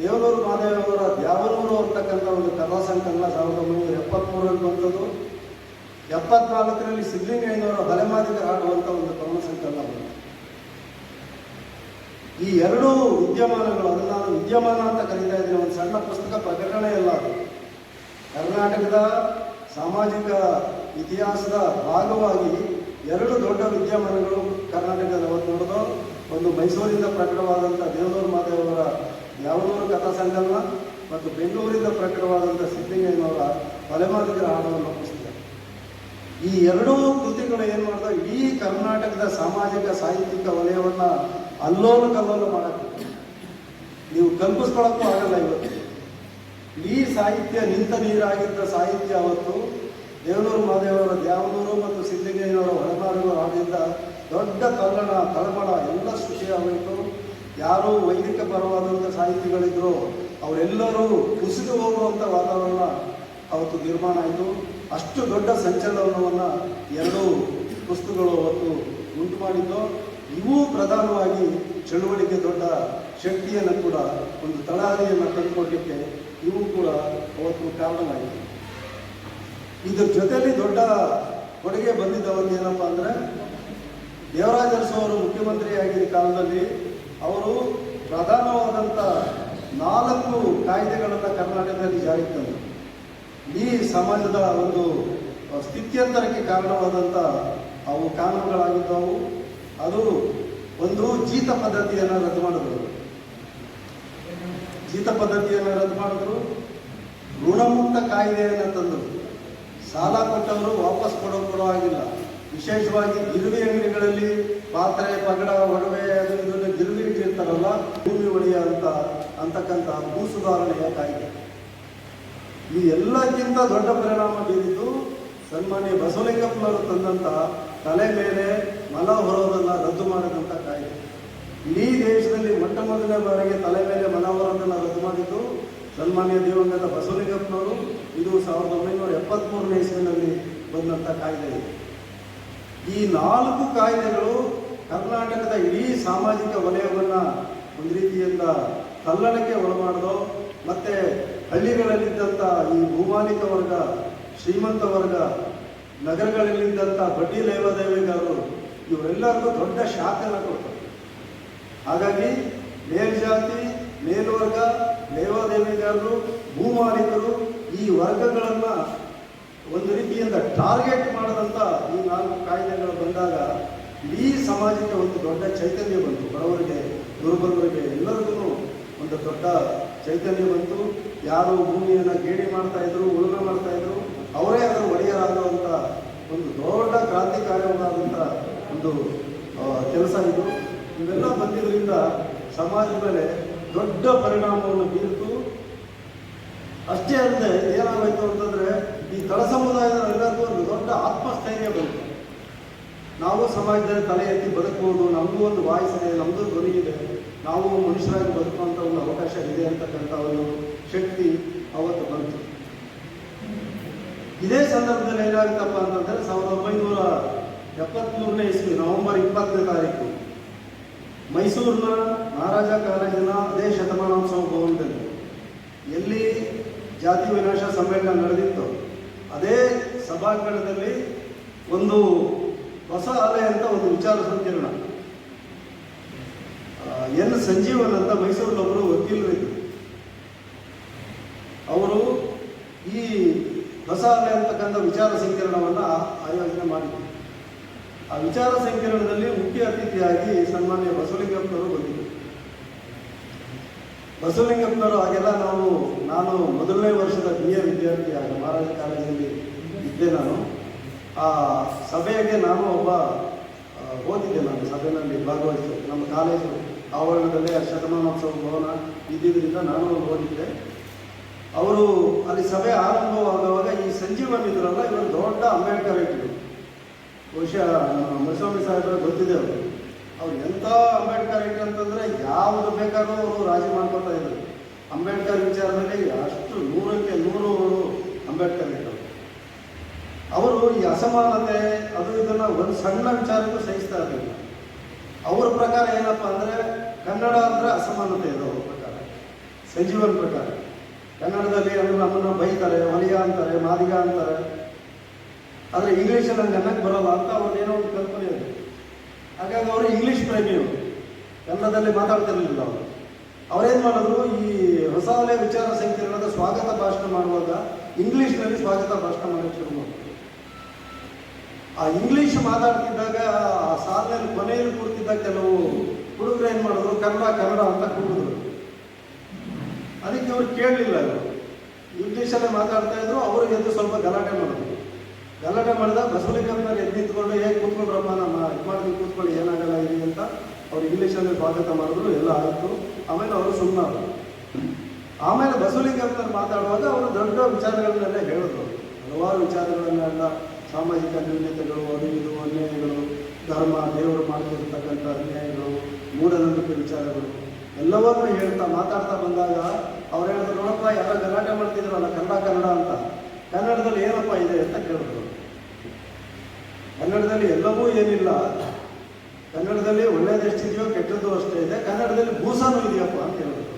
ದೇವನೂರು ಮಹಾದೇವರ ದ್ಯಾವನೂರು ಅಂತಕ್ಕಂಥ ಒಂದು ಕಥಾ ಸಂಕಲನ ಸಾವಿರದ ಒಂಬೈನೂರ ಎಪ್ಪತ್ತ್ಮೂರರಲ್ಲಿ ಬಂದದ್ದು. ಎಪ್ಪತ್ನಾಲ್ಕರಲ್ಲಿ ಸಿದ್ಧಲಿಂಗಯ್ಯನವರ ಬಲೆಮಾದಿಗ ಆಡುವಂಥ ಒಂದು ಕವನ ಸಂಕಲನ ಬಂತು. ಈ ಎರಡೂ ವಿದ್ಯಮಾನಗಳು, ಅದನ್ನು ನಾನು ವಿದ್ಯಮಾನ ಅಂತ ಕರೀತಾ ಇದ್ದೀನಿ, ಒಂದು ಸಣ್ಣ ಪುಸ್ತಕ ಪ್ರಕಟಣೆ ಎಲ್ಲ ಅದು. ಕರ್ನಾಟಕದ ಸಾಮಾಜಿಕ ಇತಿಹಾಸದ ಭಾಗವಾಗಿ ಎರಡು ದೊಡ್ಡ ವಿದ್ಯಮಾನಗಳು ಕರ್ನಾಟಕದ ಅವತ್ತು ನೋಡಿದ್ರು ಒಂದು ಮೈಸೂರಿಂದ ಪ್ರಕಟವಾದಂಥ ದೇವದೂರು ಮಾದೇವರ ಯಾವದೂರು ಕಥಾ ಸಂಕಲನ ಮತ್ತು ಬೆಂಗಳೂರಿಂದ ಪ್ರಕಟವಾದಂಥ ಸಿದ್ದಲಿಂಗಯ್ಯನವರ ತಲೆಮಾದಿಗರ ಹಾಡವನ್ನು ಪುಸ್ತಕ ಈ ಎರಡೂ ಕೃತಿಗಳು ಏನು ಮಾಡಿದ ಇಡೀ ಕರ್ನಾಟಕದ ಸಾಮಾಜಿಕ, ಸಾಹಿತ್ಯಿಕ ವಲಯವನ್ನು ಅಲ್ಲೋಲ ಕಲ್ಲೋಲು ಮಾಡಕ್ಕೆ. ನೀವು ಕಲ್ಪಿಸ್ಕೊಳಕ್ಕೂ ಆಗಲ್ಲ ಇವತ್ತು. ಈ ಸಾಹಿತ್ಯ ನಿಂತ ನೀರಾಗಿದ್ದ ಸಾಹಿತ್ಯ ಅವತ್ತು ದೇವನೂರು ಮಹಾದೇವರ ದ್ಯಾವನೂರು ಮತ್ತು ಸಿದ್ಧಗಂಗೆಯವರ ಒಳನಾಡುಗಳು ಆಡಿದ್ದ ದೊಡ್ಡ ತಲ್ಲಣ ತಳಮಳ ಎಲ್ಲ ಸೃಷ್ಟಿಯಾಗಬೇಕು ಯಾರು ವೈದಿಕ ಪರವಾದಂಥ ಸಾಹಿತಿಗಳಿದ್ರು, ಅವರೆಲ್ಲರೂ ಕುಸಿದು ಹೋಗುವಂಥ ವಾತಾವರಣ ಅವತ್ತು ನಿರ್ಮಾಣ ಆಯಿತು. ಅಷ್ಟು ದೊಡ್ಡ ಸಂಚಲನವನ್ನು ಎರಡು ಪುಸ್ತಕಗಳು ಅವತ್ತು ಉಂಟು ಮಾಡಿದ್ದು. ಇವು ಪ್ರಧಾನವಾಗಿ ಚಳುವಳಿಗೆ ದೊಡ್ಡ ಶಕ್ತಿಯನ್ನು ಕೂಡ ಒಂದು ತಳಹದಿಯನ್ನು ತಂದುಕೊಡಲಿಕ್ಕೆ ಇವು ಕೂಡ ಅವತ್ತು ಕಾರಣವಾಯಿತು ಇದ್ರ ಜೊತೆಯಲ್ಲಿ ದೊಡ್ಡ ಕೊಡುಗೆ ಬಂದಿದ್ದವರು ಏನಪ್ಪ ಅಂದರೆ ದೇವರಾಜ ಅವರು ಮುಖ್ಯಮಂತ್ರಿಯಾಗಿದ್ದ ಕಾಲದಲ್ಲಿ ಅವರು ಪ್ರಧಾನವಾದಂಥ ನಾಲ್ಕು ಕಾಯ್ದೆಗಳನ್ನು ಕರ್ನಾಟಕದಲ್ಲಿ ಜಾರಿಗೆ ತಂದರು ಈ ಸಮಾಜದ ಒಂದು ಸ್ಥಿತ್ಯಂತರಕ್ಕೆ ಕಾರಣವಾದಂಥ ಅವು ಕಾನೂನುಗಳಾಗಿದ್ದವು. ಅದು ಒಂದು ಜೀತ ಪದ್ಧತಿಯನ್ನು ರದ್ದು ಮಾಡಿದ್ರು. ಜೀತ ಪದ್ಧತಿಯನ್ನು ರದ್ದು ಮಾಡಿದ್ರು. ಋಣಮುಕ್ತ ಕಾಯ್ದೆಯನ್ನು ತಂದರು. ಸಾಲ ಕೊಟ್ಟವರು ವಾಪಸ್ ಕೊಡೋ ಕೊಡೋ ಆಗಿಲ್ಲ. ವಿಶೇಷವಾಗಿ ಗಿರುವಿ ಅಂಗಡಿಗಳಲ್ಲಿ ಪಾತ್ರೆ, ಪಗಡ, ಒಡವೆ ಅದು ಇದನ್ನು ಗಿರುವಿ ಇಟ್ಟಿರ್ತಾರಲ್ಲ ಭೂಮಿ ಒಡೆಯ ಅಂತ ಅಂತಕ್ಕಂಥ ಭೂ ಸುಧಾರಣೆಯ ಕಾಯ್ದೆ. ಈ ಎಲ್ಲಕ್ಕಿಂತ ದೊಡ್ಡ ಪರಿಣಾಮ ಬೀರಿದ್ದು ಸನ್ಮಾನ್ಯ ಬಸವಲಿಂಗಪ್ಪನವರು ತಂದಂಥ ತಲೆ ಮೇಲೆ ಮಲ ಹೊರೋದನ್ನು ರದ್ದು ಮಾಡಿದಂಥ ಕಾಯ್ದೆ. ಇಡೀ ದೇಶದಲ್ಲಿ ಮೊಟ್ಟ ಮೊದಲನೇ ಬಾರಿಗೆ ತಲೆ ಮೇಲೆ ಮಲ ಹೊರೋದನ್ನು ರದ್ದು ಮಾಡಿದ್ದು ಸನ್ಮಾನ್ಯ ದಿವಂಗತ ಬಸವಲಿಂಗಪ್ಪನವರು ಇದು ಸಾವಿರದ ಒಂಬೈನೂರ ಎಪ್ಪತ್ತ್ಮೂರನೇ ಇಸ್ವಿನಲ್ಲಿ ಬಂದಂಥ ಕಾಯ್ದೆ ಇದೆ. ಈ ನಾಲ್ಕು ಕಾಯ್ದೆಗಳು ಕರ್ನಾಟಕದ ಇಡೀ ಸಾಮಾಜಿಕ ವಲಯವನ್ನು ಒಂದು ರೀತಿಯಿಂದ ತಲ್ಲಣಕ್ಕೆ ಒಳಮಾಡ್ದು, ಮತ್ತು ಹಳ್ಳಿಗಳಲ್ಲಿದ್ದಂಥ ಈ ಭೂಮಾಲಿಕ ವರ್ಗ, ಶ್ರೀಮಂತ ವರ್ಗ ನಗರಗಳಲ್ಲಿದ್ದಂಥ ಬಡ್ಡಿ ಲೇವಾದೇವಿಗಾರರು, ಇವರೆಲ್ಲರಿಗೂ ದೊಡ್ಡ ಶಾಖನ ಕೊಡ್ತಾರೆ. ಹಾಗಾಗಿ ಮೇಲ್ಜಾತಿ, ಮೇಲ್ವರ್ಗ ಲೇವಾದೇವಿಗಾರರು ಭೂಮಾಲೀಕರು ಈ ವರ್ಗಗಳನ್ನು ಒಂದು ರೀತಿಯಿಂದ ಟಾರ್ಗೆಟ್ ಮಾಡದಂತ ಈ ನಾಲ್ಕು ಕಾಯ್ದೆಗಳು ಬಂದಾಗ ಇಡೀ ಸಮಾಜಕ್ಕೆ ಒಂದು ದೊಡ್ಡ ಚೈತನ್ಯ ಬಂತು. ಬಡವರಿಗೆ, ದುರ್ಬಲರಿಗೆ ಎಲ್ಲರಿಗೂ ಒಂದು ದೊಡ್ಡ ಚೈತನ್ಯ ಬಂತು. ಯಾರು ಭೂಮಿಯನ್ನು ಗೇಡಿ ಮಾಡ್ತಾ ಇದ್ರು, ಉಳುಮೆ ಮಾಡ್ತಾ ಇದ್ರು, ಅವರೇ ಅದರ ಒಡೆಯರಾಗುವಂಥ ಒಂದು ದೊಡ್ಡ ಕ್ರಾಂತಿಕಾರವಾದಂಥ ಒಂದು ಕೆಲಸ ಇದು. ಇವೆಲ್ಲ ಬಂದಿದ್ದರಿಂದ ಸಮಾಜದ ಮೇಲೆ ದೊಡ್ಡ ಪರಿಣಾಮವನ್ನು ಬೀರಿತು. ಅಷ್ಟೇ ಅಲ್ಲದೆ ಏನಾಗಬೇಕು ಅಂತಂದ್ರೆ ಈ ತಳ ಸಮುದಾಯದ ಎಲ್ಲರಿಗೂ ಒಂದು ದೊಡ್ಡ ಆತ್ಮಸ್ಥೈರ್ಯ ಬಂತು. ನಾವು ಸಮಾಜದಲ್ಲಿ ತಲೆ ಎತ್ತಿ ಬದುಕಬಹುದು, ನಮಗೂ ಒಂದು ವಾಯಿಸಿದೆ ನಮ್ಮದು ಧ್ವನಿ ಇದೆ ನಾವು ಮನುಷ್ಯರಾಗಿ ಬದುಕುವಂಥ ಒಂದು ಅವಕಾಶ ಇದೆ ಅಂತಕ್ಕಂಥ ಒಂದು ಶಕ್ತಿ ಅವತ್ತು ಬಂತು. ಇದೇ ಸಂದರ್ಭದಲ್ಲಿ ಏನಾಗುತ್ತಪ್ಪ ಅಂತಂದ್ರೆ ಸಾವಿರದ ಒಂಬೈನೂರ ಎಪ್ಪತ್ತ್ಮೂರನೇ ಇಸ್ವಿ ನವೆಂಬರ್ ಇಪ್ಪತ್ತನೇ ತಾರೀಕು. ಮೈಸೂರಿನ ಮಹಾರಾಜ ಕಾಲೇಜಿನ ಅದೇ ಶತಮಾನೋತ್ಸವ ಭವನದಲ್ಲಿ ಎಲ್ಲಿ ಜಾತಿ ವಿನಾಶ ಸಮ್ಮೇಳನ ನಡೆದಿತ್ತು ಅದೇ ಸಭಾಂಗಣದಲ್ಲಿ ಒಂದು ಹೊಸ ಅಲೆ ಅಂತ ಒಂದು ವಿಚಾರ ಸಂಕಿರಣ. ಎನ್ ಸಂಜೀವನ್ ಅಂತ ಮೈಸೂರಿನೊಬ್ಬರು ವಕೀಲರಿದ್ದರು ಅವರು ಈ ಹೊಸ ಅಲೆ ಅಂತಕ್ಕಂಥ ವಿಚಾರ ಸಂಕಿರಣವನ್ನು ಆಯೋಜನೆ ಮಾಡಿದ್ರು. ಆ ವಿಚಾರ ಸಂಕಿರಣದಲ್ಲಿ ಮುಖ್ಯ ಅತಿಥಿಯಾಗಿ ಸನ್ಮಾನ್ಯ ಬಸವಲಿಂಗಪ್ಪನವರು ಬಂದಿದ್ದರು. ಬಸವಲಿಂಗಪ್ಪನವರು ಹಾಗೆಲ್ಲ ನಾವು, ನಾನು ಮೊದಲನೇ ವರ್ಷದ ಬಿ ಎ ವಿದ್ಯಾರ್ಥಿ ಆಗ ಮಹಾರಾಜ ಕಾಲೇಜಲ್ಲಿ ಇದ್ದೆ ನಾನು. ಆ ಸಭೆಗೆ ನಾನು ಒಬ್ಬ ಓದಿದ್ದೆ ನಾನು, ಸಭೆಯಲ್ಲಿ ಭಾಗವಹಿಸಿದೆ. ನಮ್ಮ ಕಾಲೇಜು ಆವರಣದಲ್ಲಿ ಶತಮಾನೋತ್ಸವ ಭವನ ಇದ್ದಿದ್ದರಿಂದ ನಾನು ಓದಿದ್ದೆ. ಅವರು ಅಲ್ಲಿ ಸಭೆ ಆರಂಭವಾಗುವಾಗ ಈ ಸಂಜೀವನ್ ಇದ್ರಲ್ಲ ಇವರು ದೊಡ್ಡ ಅಂಬೇಡ್ಕರ್ ಇಟ್ಟಿದ್ರು ಬಹುಶಃ ನಮ್ಮ ಮುನಿಸ್ವಾಮಿ ಗೊತ್ತಿದೆ ಅವರು ಅವ್ರು ಎಂಥ ಅಂಬೇಡ್ಕರ್ ಇಟ್ಟಂತಂದರೆ ಯಾವುದು ಬೇಕಾದ್ರೂ ಅವರು ರಾಜಿ ಮಾಡ್ಕೊತಾ ಇದ್ರು. ಅಂಬೇಡ್ಕರ್ ವಿಚಾರದಲ್ಲಿ ಅಷ್ಟು ನೂರಕ್ಕೆ ನೂರು ಅವರು ಅಂಬೇಡ್ಕರ್ ಇಟ್ಟರು ಅವರು ಈ ಅಸಮಾನತೆ, ಅದು ಇದನ್ನ ಒಂದು ಸಣ್ಣ ವಿಚಾರಕ್ಕೂ ಸಹಿಸ್ತಾ ಇರಲಿಲ್ಲ ಅವ್ರ ಪ್ರಕಾರ ಏನಪ್ಪ ಅಂದ್ರೆ ಕನ್ನಡ ಅಂದ್ರೆ ಅಸಮಾನತೆ ಇದೆ ಅವ್ರ ಪ್ರಕಾರ. ಸಂಜೀವನ್ ಪ್ರಕಾರ. ಕನ್ನಡದಲ್ಲಿ ಅವರು ನಮ್ಮನ್ನು ಬೈತಾರೆ ಹೊಲಿಯ ಅಂತಾರೆ, ಮಾದಿಗ ಅಂತಾರೆ. ಆದರೆ ಇಂಗ್ಲೀಷಲ್ಲಿ ನಂಗೆ ಅನ್ನಕ್ಕೆ ಬರಲ್ಲ ಅಂತ ಅವ್ರದ್ದು ಏನೋ ಒಂದು ಕಲ್ಪನೆ ಇದೆ. ಹಾಗಾಗಿ ಅವರು ಇಂಗ್ಲೀಷ್ ಪ್ರೇಮಿಯವರು ಕನ್ನಡದಲ್ಲಿ ಮಾತಾಡ್ತಿರಲಿಲ್ಲ ಅವರು. ಅವರೇನು ಮಾಡಿದ್ರು? ಈ ಹೊಸ ವಲಯ ವಿಚಾರ ಸಂಕಿರಣದ ಸ್ವಾಗತ ಭಾಷಣ ಮಾಡುವಾಗ ಇಂಗ್ಲೀಷ್ನಲ್ಲಿ ಸ್ವಾಗತ ಭಾಷಣ ಮಾಡೋಕ್ಕೆ ಶುರು ಮಾಡಿದ್ರು ಆ ಇಂಗ್ಲೀಷ್ ಮಾತಾಡ್ತಿದ್ದಾಗ ಆ ಸಾಲಿನಲ್ಲಿ ಕೊನೆಯಲ್ಲಿ ಕೂರ್ತಿದ್ದ ಕೆಲವು ಹುಡುಗರು ಏನು ಮಾಡಿದ್ರು? ಕನ್ನಡ ಕನ್ನಡ ಅಂತ ಕೂಡಿದ್ರು. ಅದಕ್ಕೆ ಅವ್ರು ಕೇಳಲಿಲ್ಲ. ಇಂಗ್ಲಿಷ್ ಇಂಗ್ಲೀಷಲ್ಲೇ ಮಾತಾಡ್ತಾ ಇದ್ರು ಅವ್ರಿಗೆ ಸ್ವಲ್ಪ ಗಲಾಟೆ ಮಾಡಿದ್ರು. ಗಲಾಟೆ ಮಾಡಿದ ಬಸವಲಿಂಗಪ್ಪನವ್ರು ಎದ್ದು ನಿಂತ್ಕೊಂಡು, ಹೇಗೆ ಕೂತ್ಕೊಂಡ್ರಪ್ಪ ನಮ್ಮ ಇದು ಮಾಡಿದ್ವಿ ಕೂತ್ಕೊಳ್ಳಿ, ಏನಾಗಲ್ಲ ಇಲ್ಲಿ ಅಂತ ಅವ್ರು ಇಂಗ್ಲೀಷಲ್ಲಿ ಸ್ವಾಗತ ಮಾಡಿದ್ರು, ಎಲ್ಲ ಆಯಿತು. ಆಮೇಲೆ ಅವರು ಸುಮ್ಮನಾದ್ರು ಆಮೇಲೆ ಬಸವಲಿಂಗಪ್ಪನವ್ರು ಮಾತಾಡುವಾಗ ಅವರು ದೊಡ್ಡ ವಿಚಾರಗಳನ್ನೆಲ್ಲ ಹೇಳಿದ್ರು. ಹಲವಾರು ವಿಚಾರಗಳನ್ನೆಲ್ಲ ಸಾಮಾಜಿಕ ನ್ಯೂನತೆಗಳು ಇದು, ಅನ್ಯಾಯಗಳು, ಧರ್ಮ, ದೇವರು ಮಾಡ್ತಿರ್ತಕ್ಕಂಥ ಅನ್ಯಾಯಗಳು, ಮೂಢನಂಬಿಕೆ ವಿಚಾರಗಳು, ಎಲ್ಲವನ್ನೂ ಹೇಳ್ತಾ, ಮಾತಾಡ್ತಾ ಬಂದಾಗ ಅವ್ರು ಹೇಳಿದ್ರು, ನೋಡಪ್ಪ, ಯಾರೋ ಗಲಾಟೆ ಮಾಡ್ತಿದ್ರಲ್ಲ ಕನ್ನಡ ಕನ್ನಡ ಅಂತ. ಕನ್ನಡದಲ್ಲಿ ಏನಪ್ಪ ಇದೆ ಅಂತ ಕೇಳಿದ್ರು. ಕನ್ನಡದಲ್ಲಿ ಎಲ್ಲವೂ ಏನಿಲ್ಲ. ಕನ್ನಡದಲ್ಲಿ ಒಳ್ಳೆಯದೆಷ್ಟಿದೆಯೋ ಕೆಟ್ಟದ್ದು ಅಷ್ಟೇ ಇದೆ. ಕನ್ನಡದಲ್ಲಿ ಭೂಸಾನು ಇದೆಯಪ್ಪ ಅಂತ ಹೇಳಿದ್ರು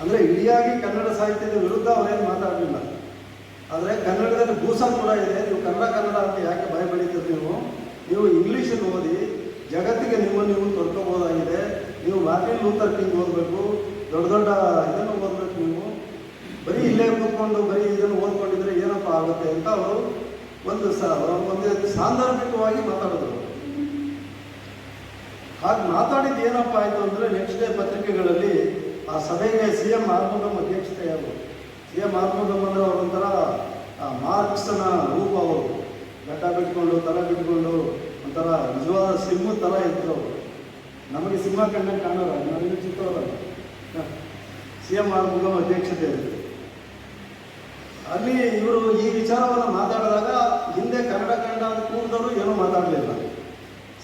ಅಂದರೆ ಇಡಿಯಾಗಿ ಕನ್ನಡ ಸಾಹಿತ್ಯದ ವಿರುದ್ಧ ಅವರೇನು ಮಾತಾಡಲಿಲ್ಲ. ಆದರೆ ಕನ್ನಡದಲ್ಲಿ ಭೂಸ ಕೂಡ ಇದೆ. ನೀವು ಕನ್ನಡ ಕನ್ನಡ ಅಂತ ಯಾಕೆ ಭಯ ಬೆಳೀತೀರಿ ನೀವು? ನೀವು ಇಂಗ್ಲೀಷನ್ನು ಓದಿ ಜಗತ್ತಿಗೆ ನಿಮ್ಮನ್ನು ನೀವು ತೊಡ್ಕೋಬೋದಾಗಿದೆ ನೀವು ಮಾರ್ಟಿನ್ ಲೂಥರ್ ಕಿಂಗ್ ಓದಬೇಕು. ದೊಡ್ಡ ದೊಡ್ಡ ಇದನ್ನು ಓದಬೇಕು ನೀವು. ಬರೀ ಇಲ್ಲೇ ಕೂತ್ಕೊಂಡು ಬರೀ ಇದನ್ನು ಓದ್ಕೊಂಡಿದ್ರೆ ಏನಪ್ಪ ಆಗುತ್ತೆ ಅಂತ ಅವರು ಒಂದು ಒಂದು ಸಾಂದರ್ಭಿಕವಾಗಿ ಮಾತಾಡಿದ್ರು. ಹಾಗೆ ಮಾತಾಡಿದ್ದು ಏನಪ್ಪ ಆಯಿತು ಅಂದರೆ ನೆಕ್ಸ್ಟ್ ಡೇ ಪತ್ರಿಕೆಗಳಲ್ಲಿ ಆ ಸಭೆಗೆ ಸಿ ಎಂ ಆರ್ಮುಗಮ್ ಅಧ್ಯಕ್ಷತೆಯಾದರು ಸಿ ಎಂ ಆರ್ಮುಗಮ್ ಅಂದರೆ ಅವರೊಂಥರ ಮಾರ್ಕ್ಸ್ನ ರೂಪ ಅವರು. ಗಡ್ಡ ಬಿಟ್ಕೊಂಡು, ತಲ ಬಿಟ್ಕೊಂಡು, ಒಂಥರ ನಿಜವಾದ ಸಿಂಹ ಥರ ಅವರು. ನಮಗೆ ಸಿಂಹ ಕಂಡ ಕಾಣೋರ ನನಗೆ ಚಿಕ್ಕವರಲ್ಲ. ಸಿ ಎಂ ಆರ್ಮುಗಮ್ ಅಧ್ಯಕ್ಷತೆ ಅಲ್ಲಿ ಇವರು ಈ ವಿಚಾರವನ್ನು ಮಾತಾಡಿದಾಗ ಕನ್ನಡ ಕನ್ನಡ ಅಂತ ಕೂಡಿದವರು ಏನೂ ಮಾತಾಡಲಿಲ್ಲ.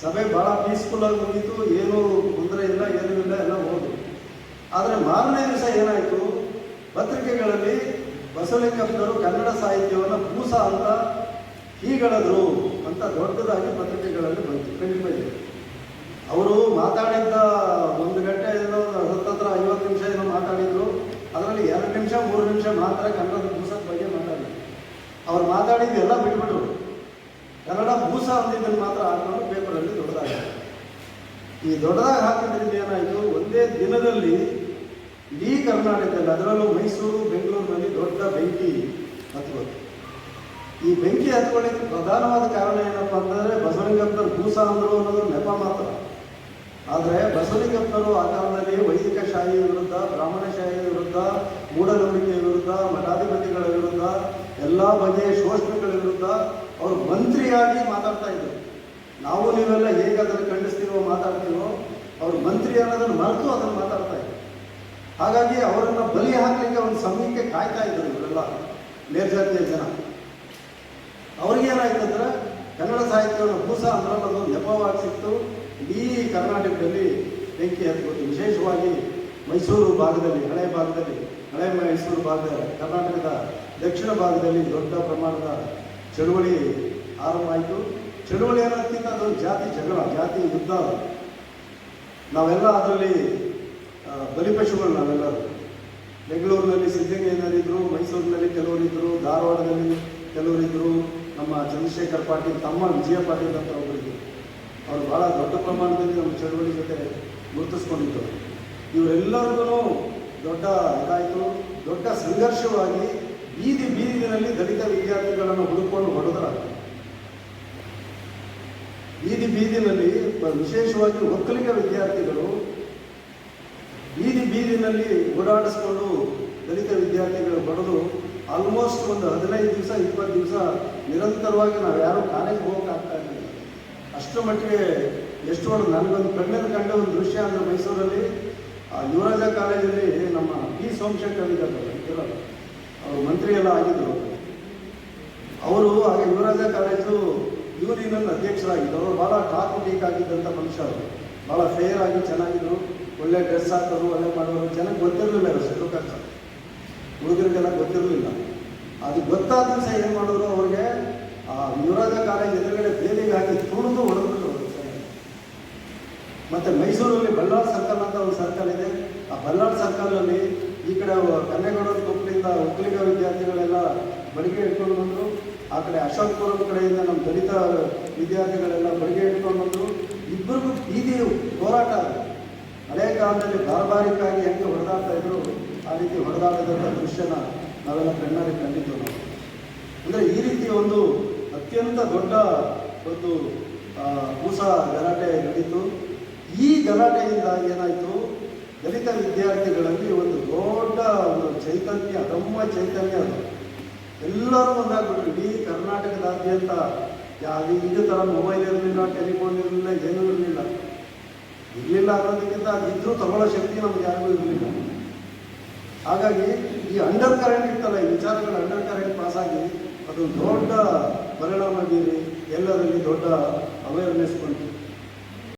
ಸಭೆ ಭಾಳ ಪೀಸ್ಫುಲ್ ಆಗಿ ಮುಗೀತು, ಏನೂ ತೊಂದರೆ ಇಲ್ಲ, ಏನೂ ಇಲ್ಲ, ಎಲ್ಲ ಹೋದ್ರು ಆದರೆ ಮಾರನೇ ದಿವಸ ಏನಾಯಿತು, ಪತ್ರಿಕೆಗಳಲ್ಲಿ ಬಸವಲಿಂಗಪ್ಪನವರು ಕನ್ನಡ ಸಾಹಿತ್ಯವನ್ನು ಭೂಸ ಅಂತ ಹೀಗಳಿದ್ರು ಅಂತ ದೊಡ್ಡದಾಗಿ ಪತ್ರಿಕೆಗಳಲ್ಲಿ ಬಂತು ಪ್ರಿಂಟ್ ಅವರು ಮಾತಾಡಿದ್ದ ಒಂದು ಗಂಟೆ ಏನೋ ಹತ್ತತ್ರ ಐವತ್ತು ನಿಮಿಷ ಏನೋ ಮಾತಾಡಿದ್ರು, ಅದರಲ್ಲಿ ಎರಡು ನಿಮಿಷ, ಮೂರು ನಿಮಿಷ ಮಾತ್ರ ಕನ್ನಡದ ಭೂಸದ ಬಗ್ಗೆ ಮಾತಾಡಿದ್ರು. ಅವ್ರು ಮಾತಾಡಿದ್ದು ಎಲ್ಲ ಬಿಟ್ಬಿಟ್ರು. ಕನ್ನಡ ಭೂಸ ಅಂದಿದ್ದನ್ನು ಮಾತ್ರ ಹಾಕೊಂಡು ಪೇಪರಲ್ಲಿ ದೊಡ್ಡದಾಗಿದೆ ಈ ದೊಡ್ಡದಾಗಿ ಹಾಕಿದ್ರಿಂದ ಏನಾಯಿತು? ಒಂದೇ ದಿನದಲ್ಲಿ ಇಡೀ ಕರ್ನಾಟಕದಲ್ಲಿ, ಅದರಲ್ಲೂ ಮೈಸೂರು, ಬೆಂಗಳೂರಿನಲ್ಲಿ ದೊಡ್ಡ ಬೆಂಕಿ ಹತ್ಬೋದು ಈ ಬೆಂಕಿ ಹತ್ಕೊಳ್ಳಿಕ್ಕೆ ಪ್ರಧಾನವಾದ ಕಾರಣ ಏನಪ್ಪ ಅಂತಂದರೆ ಬಸವಲಿಂಗಪ್ಪನವರು ಭೂಸ ಅಂದರು ಅನ್ನೋದು ನೆಪ ಮಾತ್ರ. ಆದರೆ ಬಸವಲಿಂಗಪ್ಪನವರು ಆ ಕಾಲದಲ್ಲಿ ವೈದಿಕ ಶಾಹಿ ವಿರುದ್ಧ, ಬ್ರಾಹ್ಮಣ ಶಾಹಿ ವಿರುದ್ಧ ಮೂಢನಂಬಿಕೆ ವಿರುದ್ಧ, ಮಠಾಧಿಪತಿಗಳ ವಿರುದ್ಧ, ಎಲ್ಲ ಬಗೆಯ ಶೋಷಣೆಗಳ ವಿರುದ್ಧ ಅವರು ಮಂತ್ರಿಯಾಗಿ ಮಾತಾಡ್ತಾ ಇದ್ದರು ನಾವು ನೀವೆಲ್ಲ ಹೇಗೆ ಅದನ್ನು ಖಂಡಿಸ್ತೀವೋ ಮಾತಾಡ್ತೀವೋ ಅವರು ಮಂತ್ರಿ ಅನ್ನೋದನ್ನು ಮರೆತು ಅದನ್ನು ಮಾತಾಡ್ತಾ ಇದ್ರು. ಹಾಗಾಗಿ ಅವರನ್ನು ಬಲಿ ಹಾಕಲಿಕ್ಕೆ ಒಂದು ಸಮಯಕ್ಕೆ ಕಾಯ್ತಾ ಇದ್ದರು ಇವರೆಲ್ಲ ಮೇಲ್ಜಾತಿಯ ಜನ. ಅವ್ರಿಗೇನಾಯ್ತಂದ್ರೆ ಕನ್ನಡ ಸಾಹಿತ್ಯವನ್ನು ಭೂಸ ಅಂದ್ರೆ ಅದು ನೆಪವಾಗಿ ಸಿಕ್ತು. ಇಡೀ ಕರ್ನಾಟಕದಲ್ಲಿ ಬೆಂಕಿ ಹತ್ಬೋದು ವಿಶೇಷವಾಗಿ ಮೈಸೂರು ಭಾಗದಲ್ಲಿ, ಹಳೆ ಭಾಗದಲ್ಲಿ, ಹಳೆ ಮೈಸೂರು ಭಾಗದ ಕರ್ನಾಟಕದ ದಕ್ಷಿಣ ಭಾಗದಲ್ಲಿ ದೊಡ್ಡ ಪ್ರಮಾಣದ ಚಳುವಳಿ ಆರಂಭ ಆಯಿತು. ಚಳುವಳಿ ಅನ್ನೋದಕ್ಕಿಂತ ಅದು ಜಾತಿ ಜಗಳ, ಜಾತಿ ಯುದ್ಧ. ನಾವೆಲ್ಲ ಅದರಲ್ಲಿ ಬಲಿಪಶುಗಳು ನಾವೆಲ್ಲರೂ. ಬೆಂಗಳೂರಿನಲ್ಲಿ ಸಿದ್ದಗಂಗೆಯಲ್ಲಿದ್ದರು ಮೈಸೂರಿನಲ್ಲಿ ಕೆಲವರಿದ್ದರು, ಧಾರವಾಡದಲ್ಲಿ ಕೆಲವರಿದ್ದರು. ನಮ್ಮ ಚಂದ್ರಶೇಖರ್ ಪಾಟೀಲ್, ತಮ್ಮ ವಿಜಯ ಪಾಟೀಲ್ ಅಂತ ಒಬ್ಬರಿಗೆ ಅವರು ಭಾಳ ದೊಡ್ಡ ಪ್ರಮಾಣದಲ್ಲಿ ನಮ್ಮ ಚಳುವಳಿ ಜೊತೆ ಗುರುತಿಸ್ಕೊಂಡಿದ್ದರು. ಇವರೆಲ್ಲರಿಗೂ ದೊಡ್ಡ ಇದಾಯಿತು. ದೊಡ್ಡ ಸಂಘರ್ಷವಾಗಿ ಬೀದಿ ಬೀದಿನಲ್ಲಿ ದಲಿತ ವಿದ್ಯಾರ್ಥಿಗಳನ್ನು ಹುಡುಕೊಂಡು ಹೊಡೆದ್ರ ಬೀದಿ ಬೀದಿನಲ್ಲಿ ವಿಶೇಷವಾಗಿ ಒಕ್ಕಲಿಗ ವಿದ್ಯಾರ್ಥಿಗಳು ಬೀದಿ ಬೀದಿನಲ್ಲಿ ಓಡಾಡಿಸ್ಕೊಂಡು ದಲಿತ ವಿದ್ಯಾರ್ಥಿಗಳು ಬಡದು ಆಲ್ಮೋಸ್ಟ್ ಒಂದು ಹದಿನೈದು ದಿವಸ, ಇಪ್ಪತ್ತು ದಿವಸ ನಿರಂತರವಾಗಿ ನಾವು ಯಾರು ಕಾಲೇಜ್ ಹೋಗಕ್ಕಾಗ್ತಾ ಇರಲಿಲ್ಲ. ಅಷ್ಟರ ಮಟ್ಟಿಗೆ ಎಷ್ಟು ಹೊಡೆದು ನನಗೊಂದು ಕಣ್ಣಿನ ಕಂಡ ಒಂದು ದೃಶ್ಯ ಅಂದರೆ ಮೈಸೂರಲ್ಲಿ, ಆ ಯುವರಾಜ ಕಾಲೇಜಲ್ಲಿ ನಮ್ಮ ಪಿ ಸೋಮಶೇಖರ್ ಇದ್ದಾರೆ. ಅವರು ಮಂತ್ರಿ ಎಲ್ಲ ಆಗಿದ್ದರು ಅವರು ಆಗ ಯುವರಾಜ ಕಾಲೇಜು ಯೂನಿಯನ್ ಅಧ್ಯಕ್ಷರಾಗಿದ್ದರು. ಅವರು ಭಾಳ ಟೀಕ್ ಆಗಿದ್ದಂಥ ಮನುಷ್ಯ ಅವರು. ಭಾಳ ಫೇರ್ ಆಗಿ ಚೆನ್ನಾಗಿದ್ರು. ಒಳ್ಳೆ ಡ್ರೆಸ್ ಹಾಕೋರು ಒಳ್ಳೆ ಮಾಡೋರು ಚೆನ್ನಾಗಿ ಗೊತ್ತಿರಲಿಲ್ಲ ಇವರು ಕಷ್ಟ ಹುಡುಗರಿಗೆಲ್ಲ ಗೊತ್ತಿರಲಿಲ್ಲ. ಅದು ಗೊತ್ತಾದ ದಿವಸ ಏನು ಮಾಡೋರು ಅವ್ರಿಗೆ, ಆ ಯುವರಾಜ ಕಾಲೇಜ್ ಎದುರುಗಡೆ ಬೇಲಿಗೆ ಹಾಕಿ ತುಳಿದು ಹೊಡೆದ್ಬಿಟ್ಟು ಮತ್ತು ಮೈಸೂರಲ್ಲಿ ಬಳ್ಳಾರ್ ಸರ್ಕಲ್ ಅಂತ ಒಂದು ಸರ್ಕಲ್ ಇದೆ. ಆ ಬಳ್ಳಾರ್ ಸರ್ಕಲಲ್ಲಿ ಈ ಕಡೆ ಕನ್ನೇಗೌಡರ ಒಕ್ಕಲಿಗ ವಿದ್ಯಾರ್ಥಿಗಳೆಲ್ಲ ಬಡಿಗೆ ಇಟ್ಕೊಂಡು ಬಂದರು. ಆ ಕಡೆ ಅಶೋಕ್ಪುರಂ ಕಡೆಯಿಂದ ನಮ್ಮ ದಲಿತ ವಿದ್ಯಾರ್ಥಿಗಳೆಲ್ಲ ಬಡಿಗೆ ಇಟ್ಕೊಂಡು ಬಂದರು. ಇಬ್ಬರಿಗೂ ಬೀದಿ ಹೋರಾಟ ಹಳೆಯ ಹಳೆ ಕಾಲದಲ್ಲಿ ಬಾರ್ಬಾರಿಕ್ಕಾಗಿ ಹೆಂಗೆ ಹೊಡೆದಾಡ್ತಾ ಇದ್ರು, ಆ ರೀತಿ ಹೊಡೆದಾಡಿದಂಥ ದೃಶ್ಯನ ನಾವೆಲ್ಲ ಕಣ್ಣಲ್ಲಿ ಕಂಡಿದ್ದು ನಾವು. ಅಂದರೆ ಈ ರೀತಿ ಒಂದು ಅತ್ಯಂತ ದೊಡ್ಡ ಒಂದು ಕೂಸ ಗಲಾಟೆ ನಡೀತು. ಈ ಗಲಾಟೆಯಿಂದ ಏನಾಯಿತು? ದಲಿತ ವಿದ್ಯಾರ್ಥಿಗಳಲ್ಲಿ ಒಂದು ದೊಡ್ಡ ಒಂದು ಚೈತನ್ಯ ನಮ್ಮ ಚೈತನ್ಯ ಅದು. ಎಲ್ಲರೂ ಒಂದಾಗ್ಬಿಟ್ರು, ಇಡೀ ಕರ್ನಾಟಕದಾದ್ಯಂತ ಯಾವ ಇದು ಥರ ಮೊಬೈಲ್ ಇರಲಿಲ್ಲ ಟೆಲಿಫೋನ್ ಇರಲಿಲ್ಲ, ಏನೂ ಇರಲಿಲ್ಲ. ಇರಲಿಲ್ಲ ಅನ್ನೋದಕ್ಕಿಂತ ಅದಿದ್ರೂ ತಗೊಳ್ಳೋ ಶಕ್ತಿ ನಮ್ಗೆ ಯಾರಿಗೂ ಇರಲಿಲ್ಲ. ಹಾಗಾಗಿ ಈ ಅಂಡರ್ ಕರೆಂಟ್ ಇತ್ತಲ್ಲ, ಈ ವಿಚಾರಗಳು ಅಂಡರ್ ಕರೆಂಟ್ ಪಾಸಾಗಿ ಅದು ದೊಡ್ಡ ಪರಿಣಾಮ ಬೀರಿ ಎಲ್ಲರಲ್ಲಿ ದೊಡ್ಡ ಅವೇರ್ನೆಸ್ ಬಂತು.